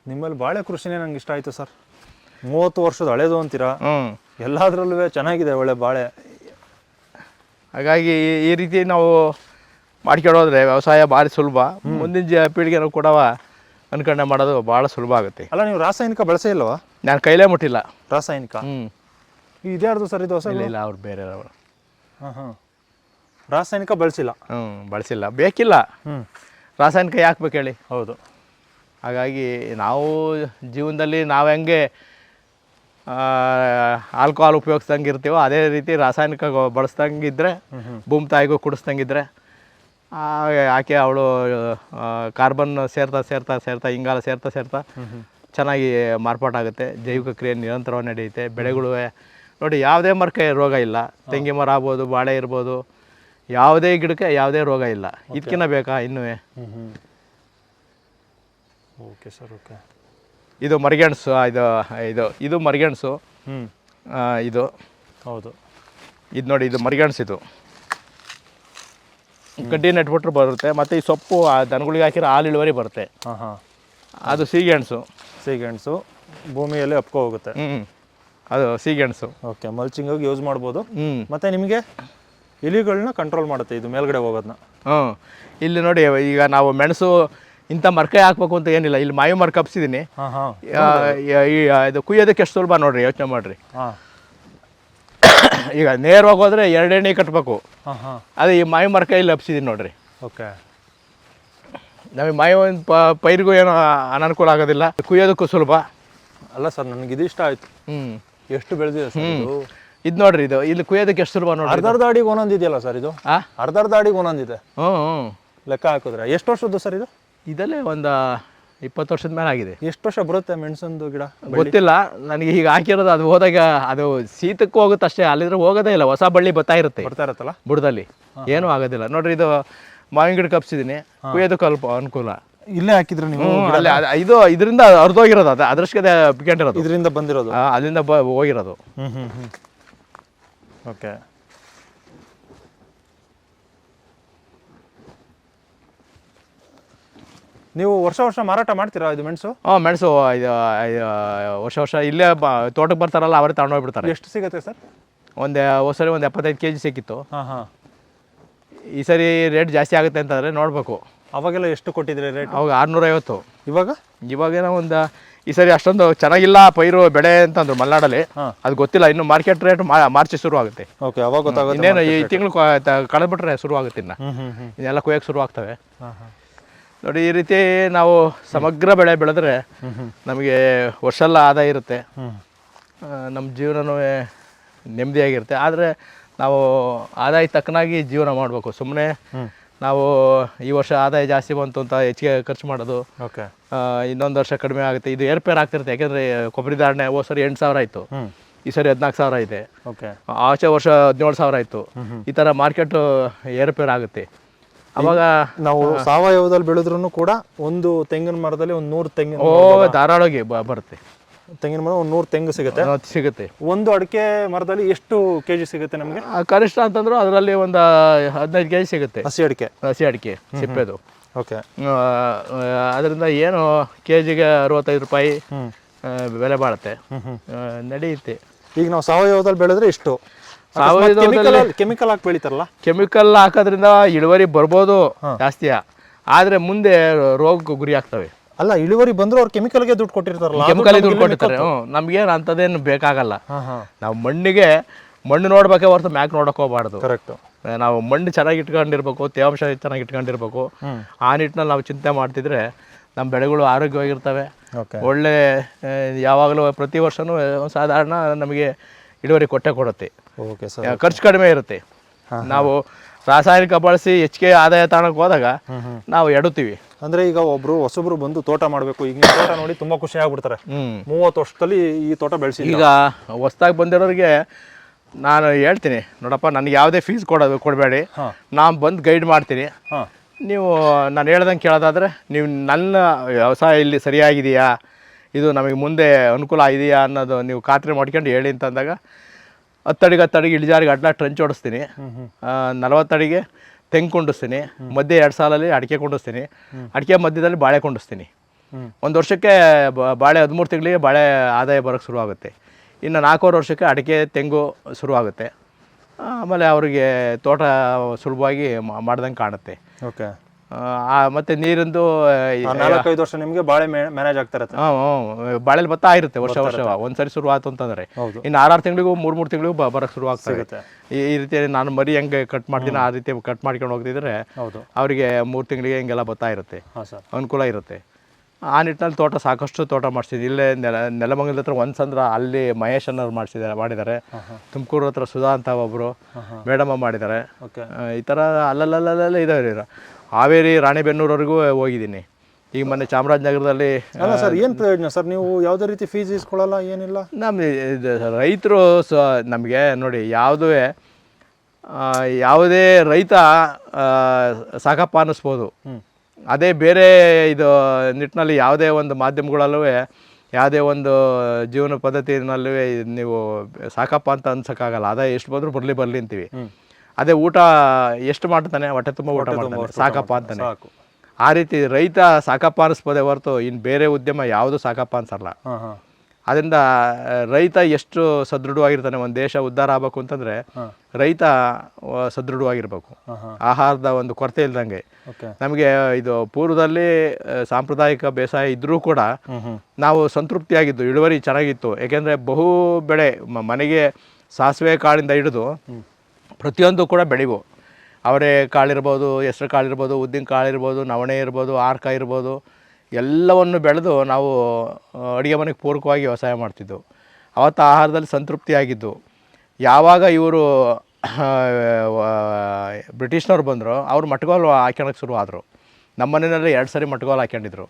ನಿಮ್ಮಲ್ಲಿ ಬಾಳೆ ಕೃಷಿನೇ ನಂಗೆ ಇಷ್ಟ ಆಯಿತು ಸರ್. ಮೂವತ್ತು ವರ್ಷದ ಹಳೇದು ಅಂತೀರಾ? ಹ್ಞೂ ಎಲ್ಲದರಲ್ಲೂ ಚೆನ್ನಾಗಿದೆ ಒಳ್ಳೆ ಬಾಳೆ. ಹಾಗಾಗಿ ಈ- ಈ ರೀತಿ ನಾವು ಮಾಡ್ಕೊಂಡೋದ್ರೆ ವ್ಯವಸಾಯ ಭಾರಿ ಸುಲಭ. ಮುಂದಿನ ಜ ಪೀಳಿಗೆನೂ ಕೂಡ ಅನ್ಕಂಡೆ ಮಾಡೋದು ಭಾಳ ಸುಲಭ ಆಗುತ್ತೆ. ಅಲ್ಲ ನೀವು ರಾಸಾಯನಿಕ ಬಳಸೇ ಇಲ್ಲವಾ? ನಾನು ಕೈಲೇ ಮುಟ್ಟಿಲ್ಲ. ರಾಸಾಯನಿಕ? ಹ್ಞೂ ಇದ್ಯಾರ್ದು ಸರ್ ಇದು ಹೊಸ ಇಲ್ಲ ಇಲ್ಲ ಅವ್ರು ಬೇರೆ ಹಾಂ ಹಾಂ. ರಾಸಾಯನಿಕ ಬಳಸಿಲ್ಲ. ಹ್ಞೂ ಬಳಸಿಲ್ಲ. ಬೇಕಿಲ್ಲ. ಹ್ಞೂ ರಾಸಾಯನಿಕ ಯಾಕೆ ಬೇಕು ಹೇಳಿ? ಹೌದು. ಹಾಗಾಗಿ ನಾವು ಜೀವನದಲ್ಲಿ ನಾವು ಹೆಂಗೆ ಆಲ್ಕೋಹಾಲ್ ಉಪಯೋಗಿಸ್ದಂಗೆ ಇರ್ತೀವೋ ಅದೇ ರೀತಿ ರಾಸಾಯನಿಕ ಬಳಸ್ದಂಗಿದ್ರೆ ಭೂಮಿ ತಾಯಿಗೂ ಕುಡಿಸ್ದಂಗಿದ್ರೆ ಆಕೆ ಅವಳು ಕಾರ್ಬನ್ ಸೇರ್ತಾ ಸೇರ್ತಾ ಸೇರ್ತಾ ಇಂಗಾಲ ಸೇರ್ತಾ ಸೇರ್ತಾ ಚೆನ್ನಾಗಿ ಮಾರ್ಪಾಟಾಗುತ್ತೆ ಜೈವಿಕ ಕ್ರಿಯೆ ನಿರಂತರವಾಗಿ ನಡೆಯುತ್ತೆ. ಬೆಳೆಗಳು ನೋಡಿ ಯಾವುದೇ ಮರಕ್ಕೆ ರೋಗ ಇಲ್ಲ. ತೆಂಗಿ ಮರ ಆಗ್ಬೋದು ಬಾಳೆ ಇರ್ಬೋದು ಯಾವುದೇ ಗಿಡಕ್ಕೆ ಯಾವುದೇ ರೋಗ ಇಲ್ಲ. ಇದಕ್ಕಿನ್ನ ಬೇಕಾ ಇನ್ನೂ? ಓಕೆ ಸರ್ ಓಕೆ ಇದು ಮರಿಗೆಣಸು ಇದು ಇದು ಇದು ಮರಿಗೆಣಸು. ಇದು. ಹೌದು. ಇದು ನೋಡಿ ಇದು ಮರಿಗೆಣಸು ಇದು. ಗಡ್ಡಿ ನೆಟ್ಬಿಟ್ರೆ ಬರುತ್ತೆ ಮತ್ತು ಈ ಸೊಪ್ಪು ಆ ದನಗಳಿಗೆ ಹಾಕಿರೋ ಹಾಲು ಇಳುವರಿ ಬರುತ್ತೆ. ಹಾಂ ಹಾಂ ಅದು ಸೀಗೆಣಸು. ಸೀಗೆಣಸು ಭೂಮಿಯಲ್ಲಿ ಅಪ್ಕೋ ಹೋಗುತ್ತೆ. ಹ್ಞೂ ಅದು ಸೀಗೆಣಸು ಓಕೆ ಮಲ್ಚಿಂಗಾಗಿ ಯೂಸ್ ಮಾಡ್ಬೋದು. ಹ್ಞೂ ಮತ್ತು ನಿಮಗೆ ಇಲಿಗಳನ್ನ ಕಂಟ್ರೋಲ್ ಮಾಡುತ್ತೆ ಇದು ಮೇಲ್ಗಡೆ ಹೋಗೋದನ್ನ ಹ್ಞೂ. ಇಲ್ಲಿ ನೋಡಿ ಈಗ ನಾವು ಮೆಣಸು ಇಂಥ ಮರ್ಕೆ ಹಾಕ್ಬೇಕು ಅಂತ ಏನಿಲ್ಲ. ಇಲ್ಲಿ ಮಾವಿ ಮರ್ಕ ಹಬ್ಸಿದ್ದೀನಿ ಇದು ಕುಯ್ಯೋದಕ್ಕೆ ಎಷ್ಟು ಸುಲಭ ನೋಡ್ರಿ ಯೋಚನೆ ಮಾಡಿರಿ. ಹಾಂ. ಈಗ ನೇರವಾಗಿ ಹೋದ್ರೆ ಎರಡೆಣ್ಣೆ ಕಟ್ಟಬೇಕು ಹಾಂ ಹಾಂ. ಅದೇ ಈ ಮಾವಿ ಮರ್ಕ ಇಲ್ಲಿ ಹಬ್ಸಿದ್ದೀನಿ ನೋಡ್ರಿ. ಓಕೆ ನಮಗೆ ಮಾಯು ಒಂದು ಪ ಪೈರಿಗೂ ಏನೋ ಅನನುಕೂಲ ಆಗೋದಿಲ್ಲ. ಕುಯ್ಯೋದಕ್ಕೂ ಸುಲಭ. ಅಲ್ಲ ಸರ್ ನನಗೆ ಇದು ಇಷ್ಟ ಆಯಿತು. ಹ್ಞೂ ಎಷ್ಟು ಬೆಳೆದಿದೆ ಸರ್ ಇದು? ಇದು ನೋಡ್ರಿ ಇದು ಇಲ್ಲಿ ಕುಯ್ಯೋದಕ್ಕೆ ಎಷ್ಟು ಸುಲಭ ನೋಡಿ ಅರ್ಧ ಅರ್ಧ ಅಡಿಗೆ ಒಂದೊಂದು ಇದೆಯಲ್ಲ ಸರ್ ಇದು? ಆ? ಅರ್ಧ ಅರ್ಧ ಅಡಿಗೆ ಒಂದೊಂದಿದೆ ಹ್ಞೂ ಹ್ಞೂ ಲೆಕ್ಕ ಹಾಕಿದ್ರೆ. ಎಷ್ಟು ವರ್ಷದ್ದು ಸರ್ ಇದು? ಇದಲ್ಲೇ ಒಂದು ಇಪ್ಪತ್ತು ವರ್ಷದ ಮೇಲೆ ಆಗಿದೆ. ಎಷ್ಟು ವರ್ಷ ಬರುತ್ತೆ ಮೆಣಸಂದು ಗಿಡ ಗೊತ್ತಿಲ್ಲ ನನಗೆ ಈಗ ಹಾಕಿರೋದು ಅದು ಹೋದಾಗ ಅದು ಶೀತಕ್ಕೂ ಹೋಗುತ್ತೆ ಅಷ್ಟೇ ಅಲ್ಲಿದ್ರೆ ಹೋಗೋದೇ ಇಲ್ಲ ಹೊಸ ಬಳ್ಳಿ ಬರ್ತಾ ಇರುತ್ತೆ. ಬರ್ತಾ ಇರತ್ತಲ್ಲ? ಬುಡದಲ್ಲಿ. ಏನೂ ಆಗೋದಿಲ್ಲ. ನೋಡ್ರಿ ಇದು ಮಾವಿನ ಗಿಡ ಕಪ್ಸಿದ್ದೀನಿ ಕುಯ್ಯೋದಕ್ಕೆ ಅಲ್ಪ ಅನುಕೂಲ. ಇಲ್ಲೇ ಹಾಕಿದ್ರೆ ನೀವು ಹ್ಞೂ ಅಲ್ಲಿ ಅದು- ಇದು ಇದರಿಂದ ಅರ್ಧೋಗಿರೋದು ಅದು ಅದೃಷ್ಟ ಬಿಕೊಂಡಿರೋದು ಇದರಿಂದ ಬಂದಿರೋದು? ಆ, ಅಲ್ಲಿಂದ ಬ ಹೋಗಿರೋದು. ಹ್ಞೂ ಹ್ಞೂ ಓಕೆ. ನೀವು ವರ್ಷ ವರ್ಷ ಮಾರಾಟ ಮಾಡ್ತೀರಾ ಇದು ಮೆಣಸು? ಹಾಂ ಮೆಣಸು ಇದು ಇದು ವರ್ಷ ವರ್ಷ ಇಲ್ಲೇ ಬ ತೋಟಕ್ಕೆ ಬರ್ತಾರಲ್ಲ ಅವರೇ ತಗೊಂಡೋಗ್ಬಿಡ್ತಾರೆ ಎಷ್ಟು ಸಿಗುತ್ತೆ ಸರ್? ಒಂದು ಸರಿ ಒಂದು ಎಪ್ಪತ್ತೈದು ಕೆ ಜಿ ಸಿಕ್ಕಿತ್ತು. ಹಾಂ ಹಾಂ. ಈ ಸರಿ ರೇಟ್ ಜಾಸ್ತಿ ಆಗುತ್ತೆ ಅಂತಂದರೆ ನೋಡಬೇಕು. ಅವಾಗೆಲ್ಲ ಎಷ್ಟು ಕೊಟ್ಟಿದ್ರಿ ರೇಟ್ ಅವಾಗ ಆರುನೂರೈವತ್ತು. ಇವಾಗ? ಇವಾಗೇನೋ ಒಂದು ಈ ಸರಿ ಅಷ್ಟೊಂದು ಚೆನ್ನಾಗಿಲ್ಲ ಪೈರು ಬೆಳೆ ಅಂತಂದ್ರು ಮಲೆನಾಡಲ್ಲಿ. ಹಾಂ. ಅದು ಗೊತ್ತಿಲ್ಲ ಇನ್ನು ಮಾರ್ಕೆಟ್ ರೇಟ್ ಮಾರ್ಚ್ ಶುರು ಆಗುತ್ತೆ ಓಕೆ ಅವಾಗ ಗೊತ್ತಾಗುತ್ತೆ ಇನ್ನೇನು ಈ ತಿಂಗಳು ಕಳೆದ್ಬಿಟ್ರೆ ಶುರು ಆಗುತ್ತೆ ಇನ್ನು ಇನ್ನೆಲ್ಲ ಕೊಯ್ಯಕ್ಕೆ ಶುರು ಆಗ್ತವೆ ನೋಡಿ ಈ ರೀತಿ ನಾವು ಸಮಗ್ರ ಬೆಳೆ ಬೆಳೆದ್ರೆ ನಮಗೆ ವರ್ಷಲ್ಲ ಆದಾಯ ಇರುತ್ತೆ. ನಮ್ಮ ಜೀವನನೂ ನೆಮ್ಮದಿಯಾಗಿರುತ್ತೆ. ಆದರೆ ನಾವು ಆದಾಯ ತಕ್ಕನಾಗಿ ಜೀವನ ಮಾಡಬೇಕು. ಸುಮ್ಮನೆ ನಾವು ಈ ವರ್ಷ ಆದಾಯ ಜಾಸ್ತಿ ಬಂತು ಅಂತ ಹೆಚ್ಚಿಗೆ ಖರ್ಚು ಮಾಡೋದು. ಓಕೆ. ಇನ್ನೊಂದು ವರ್ಷ ಕಡಿಮೆ ಆಗುತ್ತೆ. ಇದು ಏರ್ಪೇರ್ ಆಗ್ತಿರುತ್ತೆ. ಯಾಕೆಂದರೆ ಕೊಬ್ಬರಿ ಧಾರಣೆ ಹೋದ ಸರಿ ಎಂಟು ಸಾವಿರ ಆಯಿತು. ಈ ಸರಿ ಹದಿನಾಲ್ಕು ಸಾವಿರ ಇದೆ. ಓಕೆ. ಆಚೆ ವರ್ಷ ಹದಿನೇಳು ಸಾವಿರ ಆಯಿತು. ಈ ಥರ ಮಾರ್ಕೆಟ್ ಏರ್ಪೇರ್ ಆಗುತ್ತೆ. ಅವಾಗ ನಾವು ಸಾವಯವದಲ್ಲಿ ಬೆಳೆದ್ರೂ ಕೂಡ ಒಂದು ತೆಂಗಿನ ಮರದಲ್ಲಿ ಒಂದು ನೂರು ತೆಂಗಿನ ಓ ಧಾರಾಳವಾಗಿ ಬರುತ್ತೆ. ತೆಂಗಿನ ಮರ ಒಂದು ನೂರು ತೆಂಗು ಸಿಗುತ್ತೆ. ಅದು ಸಿಗುತ್ತೆ. ಒಂದು ಅಡಿಕೆ ಮರದಲ್ಲಿ ಎಷ್ಟು ಕೆ ಜಿ ಸಿಗುತ್ತೆ ನಮಗೆ? ಆ, ಕನಿಷ್ಠ ಅಂತಂದ್ರು ಅದರಲ್ಲಿ ಒಂದು ಹದಿನೈದು ಕೆ ಜಿ ಸಿಗುತ್ತೆ. ಹಸಿ ಅಡಿಕೆ. ಹಸಿ ಅಡಿಕೆ ಸಿಪ್ಪೆದು. ಓಕೆ. ಅದರಿಂದ ಏನು ಕೆ ಜಿಗೆ ಅರವತ್ತೈದು ರೂಪಾಯಿ ಆ, ಬೆಲೆ ಬಾಳುತ್ತೆ. ಆ, ನಡೆಯುತ್ತೆ. ಈಗ ನಾವು ಸಾವಯವದಲ್ಲಿ ಬೆಳೆದ್ರೆ ಇಷ್ಟು ಸಾವಯವದಲ್ಲಿ- ಕೆಮಿಕಲ್ ಕೆಮಿಕಲ್ ಹಾಕಿ ಬೆಳಿತಾರಲ್ಲ? ಕೆಮಿಕಲ್ ಹಾಕೋದ್ರಿಂದ ಇಳುವರಿ ಬರ್ಬೋದು ಜಾಸ್ತಿಯ. ಆದರೆ ಮುಂದೆ ರೋಗಕ್ಕೆ ಗುರಿ ಆಗ್ತವೆ ಅಲ್ಲ ಇಳುವರಿ ಬಂದ್ರು ಅವ್ರು ಕೆಮಿಕಲ್ಗೆ ದುಡ್ಡು ಕೊಟ್ಟಿರ್ತಾರಲ್ಲ ಕೆಮಿಕಲ್ ದುಡ್ಡು ಕೊಟ್ಟಿರ್ತಾರೆ. ಹ್ಞೂ ನಮ್ಗೇನು ಅಂಥದ್ದೇನು ಬೇಕಾಗಲ್ಲ. ನಾವು ಮಣ್ಣಿಗೆ ಮಣ್ಣು ನೋಡ್ಬೇಕೆ ಹೊರತು ಮ್ಯಾಕ್ ನೋಡಕ್ ಹೋಗ್ಬಾರ್ದು. ಕರೆಕ್ಟ್ ನಾವು ಮಣ್ಣು ಚೆನ್ನಾಗಿ ಇಟ್ಕೊಂಡಿರ್ಬೇಕು ತೇವಾಂಶ ಚೆನ್ನಾಗಿ ಇಟ್ಕೊಂಡಿರ್ಬೇಕು. ಆ ನಿಟ್ಟಿನಲ್ಲಿ ನಾವು ಚಿಂತೆ ಮಾಡ್ತಿದ್ರೆ ನಮ್ಮ ಬೆಳೆಗಳು ಆರೋಗ್ಯವಾಗಿರ್ತವೆ. ಓಕೆ ಒಳ್ಳೆ ಯಾವಾಗಲೂ ಪ್ರತಿ ವರ್ಷನೂ ಸಾಧಾರಣ ನಮಗೆ ಇಳುವರಿ ಕೊಟ್ಟೆ ಕೊಡುತ್ತೆ. Okay sir. ಖರ್ಚು ಕಡಿಮೆ ಇರುತ್ತೆ. ನಾವು ರಾಸಾಯನಿಕ ಬಳಸಿ ಹೆಚ್ಚಿಗೆ ಆದಾಯ ತಾಣಕ್ಕೆ ಹೋದಾಗ ನಾವು ಎಡುತ್ತೀವಿ. ಅಂದ್ರೆ ಈಗ ಒಬ್ರು ಹೊಸಬ್ರು ಬಂದು ತೋಟ ಮಾಡಬೇಕು ಈಗ ತೋಟ ನೋಡಿ ತುಂಬಾ ಖುಷಿ ಆಗ್ಬಿಡ್ತಾರೆ. ಮೂವತ್ತು ವರ್ಷದಲ್ಲಿ ಈ ತೋಟ ಬೆಳೆಸಿ ಈಗ ಹೊಸ್ದಾಗಿ ಬಂದಿರೋರಿಗೆ ನಾನು ಹೇಳ್ತೀನಿ ನೋಡಪ್ಪ ನನಗೆ ಯಾವುದೇ ಫೀಸ್ ಕೊಡೋದು ಕೊಡಬೇಡಿ. ನಾನು ಬಂದು ಗೈಡ್ ಮಾಡ್ತೀನಿ. ನೀವು ನಾನು ಹೇಳ್ದಂಗೆ ಕೇಳೋದಾದರೆ ನೀವು ನನ್ನ ವ್ಯವಸಾಯ ಇಲ್ಲಿ ಸರಿಯಾಗಿದೆಯಾ? ಇದು ನಮಗೆ ಮುಂದೆ ಅನುಕೂಲ ಇದೆಯಾ ಅನ್ನೋದು ನೀವು ಖಾತ್ರಿ ಮಾಡ್ಕೊಂಡು ಹೇಳಿ ಅಂತಂದಾಗ ಹತ್ತಡಿಗೆ ಹತ್ತಡಿಗೆ ಇಳಿಜಾರಿಗೆ ಅಡ್ಲ ಟ್ರಂಚ್ ಓಡಿಸ್ತೀನಿ. ನಲವತ್ತಡಿಗೆ ತೆಂಗು ಕೊಂಡಿಸ್ತೀನಿ. ಮಧ್ಯೆ ಎರಡು ಸಾಲಲ್ಲಿ ಅಡಿಕೆ ಕೊಂಡಿಸ್ತೀನಿ. ಅಡಿಕೆ ಮಧ್ಯದಲ್ಲಿ ಬಾಳೆ ಕೊಂಡಿಸ್ತೀನಿ. ಒಂದು ವರ್ಷಕ್ಕೆ ಬ- ಬಾಳೆ ಹದಿಮೂರು ತಿಂಗಳಿಗೆ ಬಾಳೆ ಆದಾಯ ಬರೋಕ್ಕೆ ಶುರುವಾಗುತ್ತೆ. ಇನ್ನು ನಾಲ್ಕೂವರೆ ವರ್ಷಕ್ಕೆ ಅಡಿಕೆ ತೆಂಗು ಶುರುವಾಗುತ್ತೆ. ಆಮೇಲೆ ಅವರಿಗೆ ತೋಟ ಸುಲಭವಾಗಿ ಮಾಡ್ದಂಗೆ ಕಾಣುತ್ತೆ. ಓಕೆ. ಮತ್ತೆ ನೀರಿಂದು ನಾಲ್ಕೈದು ವರ್ಷ ನಿಮ್ಗೆ ಬಾಳೆ ಮ್ಯಾನೇಜ್ ಆಗ್ತಾ ಇರತ್ತೆ ಬಾಳೆಲಿ ಭತ್ತ ಇರುತ್ತೆ ವರ್ಷ ವರ್ಷ. ಒಂದ್ಸರಿ ಶುರು ಆಯ್ತು ಅಂತಂದ್ರೆ. ಇನ್ನು ಆರಾರು ತಿಂಗಳಿಗೂ ಮೂರು ಮೂರು ತಿಂಗಳಿಗೂ ಬರಕ್ ಶುರು ಆಗ್ತಾ ಸಿಗುತ್ತೆ. ಈ ರೀತಿಯಲ್ಲಿ ರೀತಿ ನಾನು ಮರಿ ಹೆಂಗೆ ಕಟ್ ಮಾಡ್ತೀನಿ ಆ ರೀತಿ ಕಟ್ ಮಾಡ್ಕೊಂಡು ಹೋಗ್ತಿದ್ರೆ ಅವರಿಗೆ ಮೂರು ತಿಂಗಳಿಗೆ ಹಿಂಗೆಲ್ಲ ಭತ್ತ ಇರುತ್ತೆ. ಅನುಕೂಲ ಇರುತ್ತೆ. ಆ ನಿಟ್ಟಿನಲ್ಲಿ ತೋಟ ಸಾಕಷ್ಟು ತೋಟ ಮಾಡಿಸಿದ್ವಿ ಇಲ್ಲೇ ನೆಲ ನೆಲಮಂಗಲದ ಹತ್ರ ಒಂದ್ಸಂದ್ರ ಅಲ್ಲಿ ಮಹೇಶ್ ಅನ್ನೋರು ಮಾಡಿಸಿದ್ದಾರೆ ಮಾಡಿದ್ದಾರೆ. ತುಮಕೂರು ಹತ್ರ ಸುಧಾ ಅಂತ ಒಬ್ಬರು ಮೇಡಮ್ಮ ಮಾಡಿದ್ದಾರೆ. ಈ ಥರ ಅಲ್ಲಲ್ಲಲ್ಲಲ್ಲೇ ಇದಾವೆ. ಹಾವೇರಿ ರಾಣೆಬೆನ್ನೂರವರೆಗೂ ಹೋಗಿದ್ದೀನಿ. ಈಗ ಮೊನ್ನೆ ಚಾಮರಾಜನಗರದಲ್ಲಿ ಅಲ್ಲ ಸರ್ ಏನು ಪ್ರಯೋಜನ ಸರ್? ನೀವು ಯಾವುದೇ ರೀತಿ ಫೀಸ್ ಇಸ್ಕೊಳ್ಳಲ್ಲ ಏನಿಲ್ಲ? ನಮ್ಮ ರೈತರು ಸ ನಮಗೆ ನೋಡಿ ಯಾವುದೇ ಯಾವುದೇ ರೈತ ಸಾಕಪ್ಪ ಅನ್ನಿಸ್ಬೋದು. ಅದೇ ಬೇರೆ ಇದು ನಿಟ್ಟಿನಲ್ಲಿ ಯಾವುದೇ ಒಂದು ಮಾಧ್ಯಮಗಳಲ್ಲೂ ಯಾವುದೇ ಒಂದು ಜೀವನ ಪದ್ಧತಿನಲ್ಲೂ ನೀವು ಸಾಕಪ್ಪ ಅಂತ ಅನ್ಸೋಕ್ಕಾಗಲ್ಲ. ಅದೇ ಎಷ್ಟು ಬಂದರೂ ಬರಲಿ ಬರಲಿ ಅಂತೀವಿ. ಅದೇ ಊಟ ಎಷ್ಟು ಮಾಡ್ತಾನೆ? ಹೊಟ್ಟೆ ತುಂಬ ಊಟ ಮಾಡ್ತಾನೆ. ಸಾಕಪ್ಪ ಅಂತಾನೆ. ಸಾಕು. ಆ ರೀತಿ ರೈತ ಸಾಕಪ್ಪ ಅನ್ನಿಸ್ಬೋದೇ ಹೊರತು ಇನ್ನು ಬೇರೆ ಉದ್ಯಮ ಯಾವುದು ಸಾಕಪ್ಪ ಅನ್ಸಲ್ಲ. ಅದರಿಂದ ರೈತ ಎಷ್ಟು ಸದೃಢವಾಗಿರ್ತಾನೆ ಒಂದು ದೇಶ ಉದ್ಧಾರ ಆಗಬೇಕು ಅಂತಂದರೆ ರೈತ ಸದೃಢವಾಗಿರ್ಬೇಕು. ಆಹಾರದ ಒಂದು ಕೊರತೆ ಇಲ್ದಂಗೆ. ನಮಗೆ ಇದು ಪೂರ್ವದಲ್ಲಿ ಸಾಂಪ್ರದಾಯಿಕ ಬೇಸಾಯ ಇದ್ದರೂ ಕೂಡ ನಾವು ಸಂತೃಪ್ತಿಯಾಗಿದ್ದು ಇಳುವರಿ ಚೆನ್ನಾಗಿತ್ತು. ಏಕೆಂದರೆ ಬಹು ಬೆಳೆ ಮನೆಗೆ ಸಾಸಿವೆ ಕಾಳಿಂದ ಹಿಡಿದು ಪ್ರತಿಯೊಂದು ಕೂಡ ಬೆಳೆವು. ಅವರೇ ಕಾಳಿರ್ಬೋದು ಹೆಸ್ರು ಕಾಳಿರ್ಬೋದು ಉದ್ದಿನ ಕಾಳಿರ್ಬೋದು ನವಣೆ ಇರ್ಬೋದು ಆರ್ಕ ಇರ್ಬೋದು ಎಲ್ಲವನ್ನು ಬೆಳೆದು ನಾವು ಅಡುಗೆ ಮನೆಗೆ ಪೂರಕವಾಗಿ ವ್ಯವಸಾಯ ಮಾಡ್ತಿದ್ದು ಅವತ್ತು ಆಹಾರದಲ್ಲಿ ಸಂತೃಪ್ತಿಯಾಗಿದ್ದು. ಯಾವಾಗ ಇವರು ಬ್ರಿಟಿಷ್ನವ್ರು ಬಂದರು ಅವ್ರು ಮಟ್ಗೋಲು ಹಾಕ್ಯಳಕ್ಕೆ ಶುರು ಆದರು ನಮ್ಮ ಮನೆಯಲ್ಲಿ ಎರಡು ಸರಿ ಮಟ್ಗೋಲು ಹಾಕ್ಯಂಡಿದ್ರು.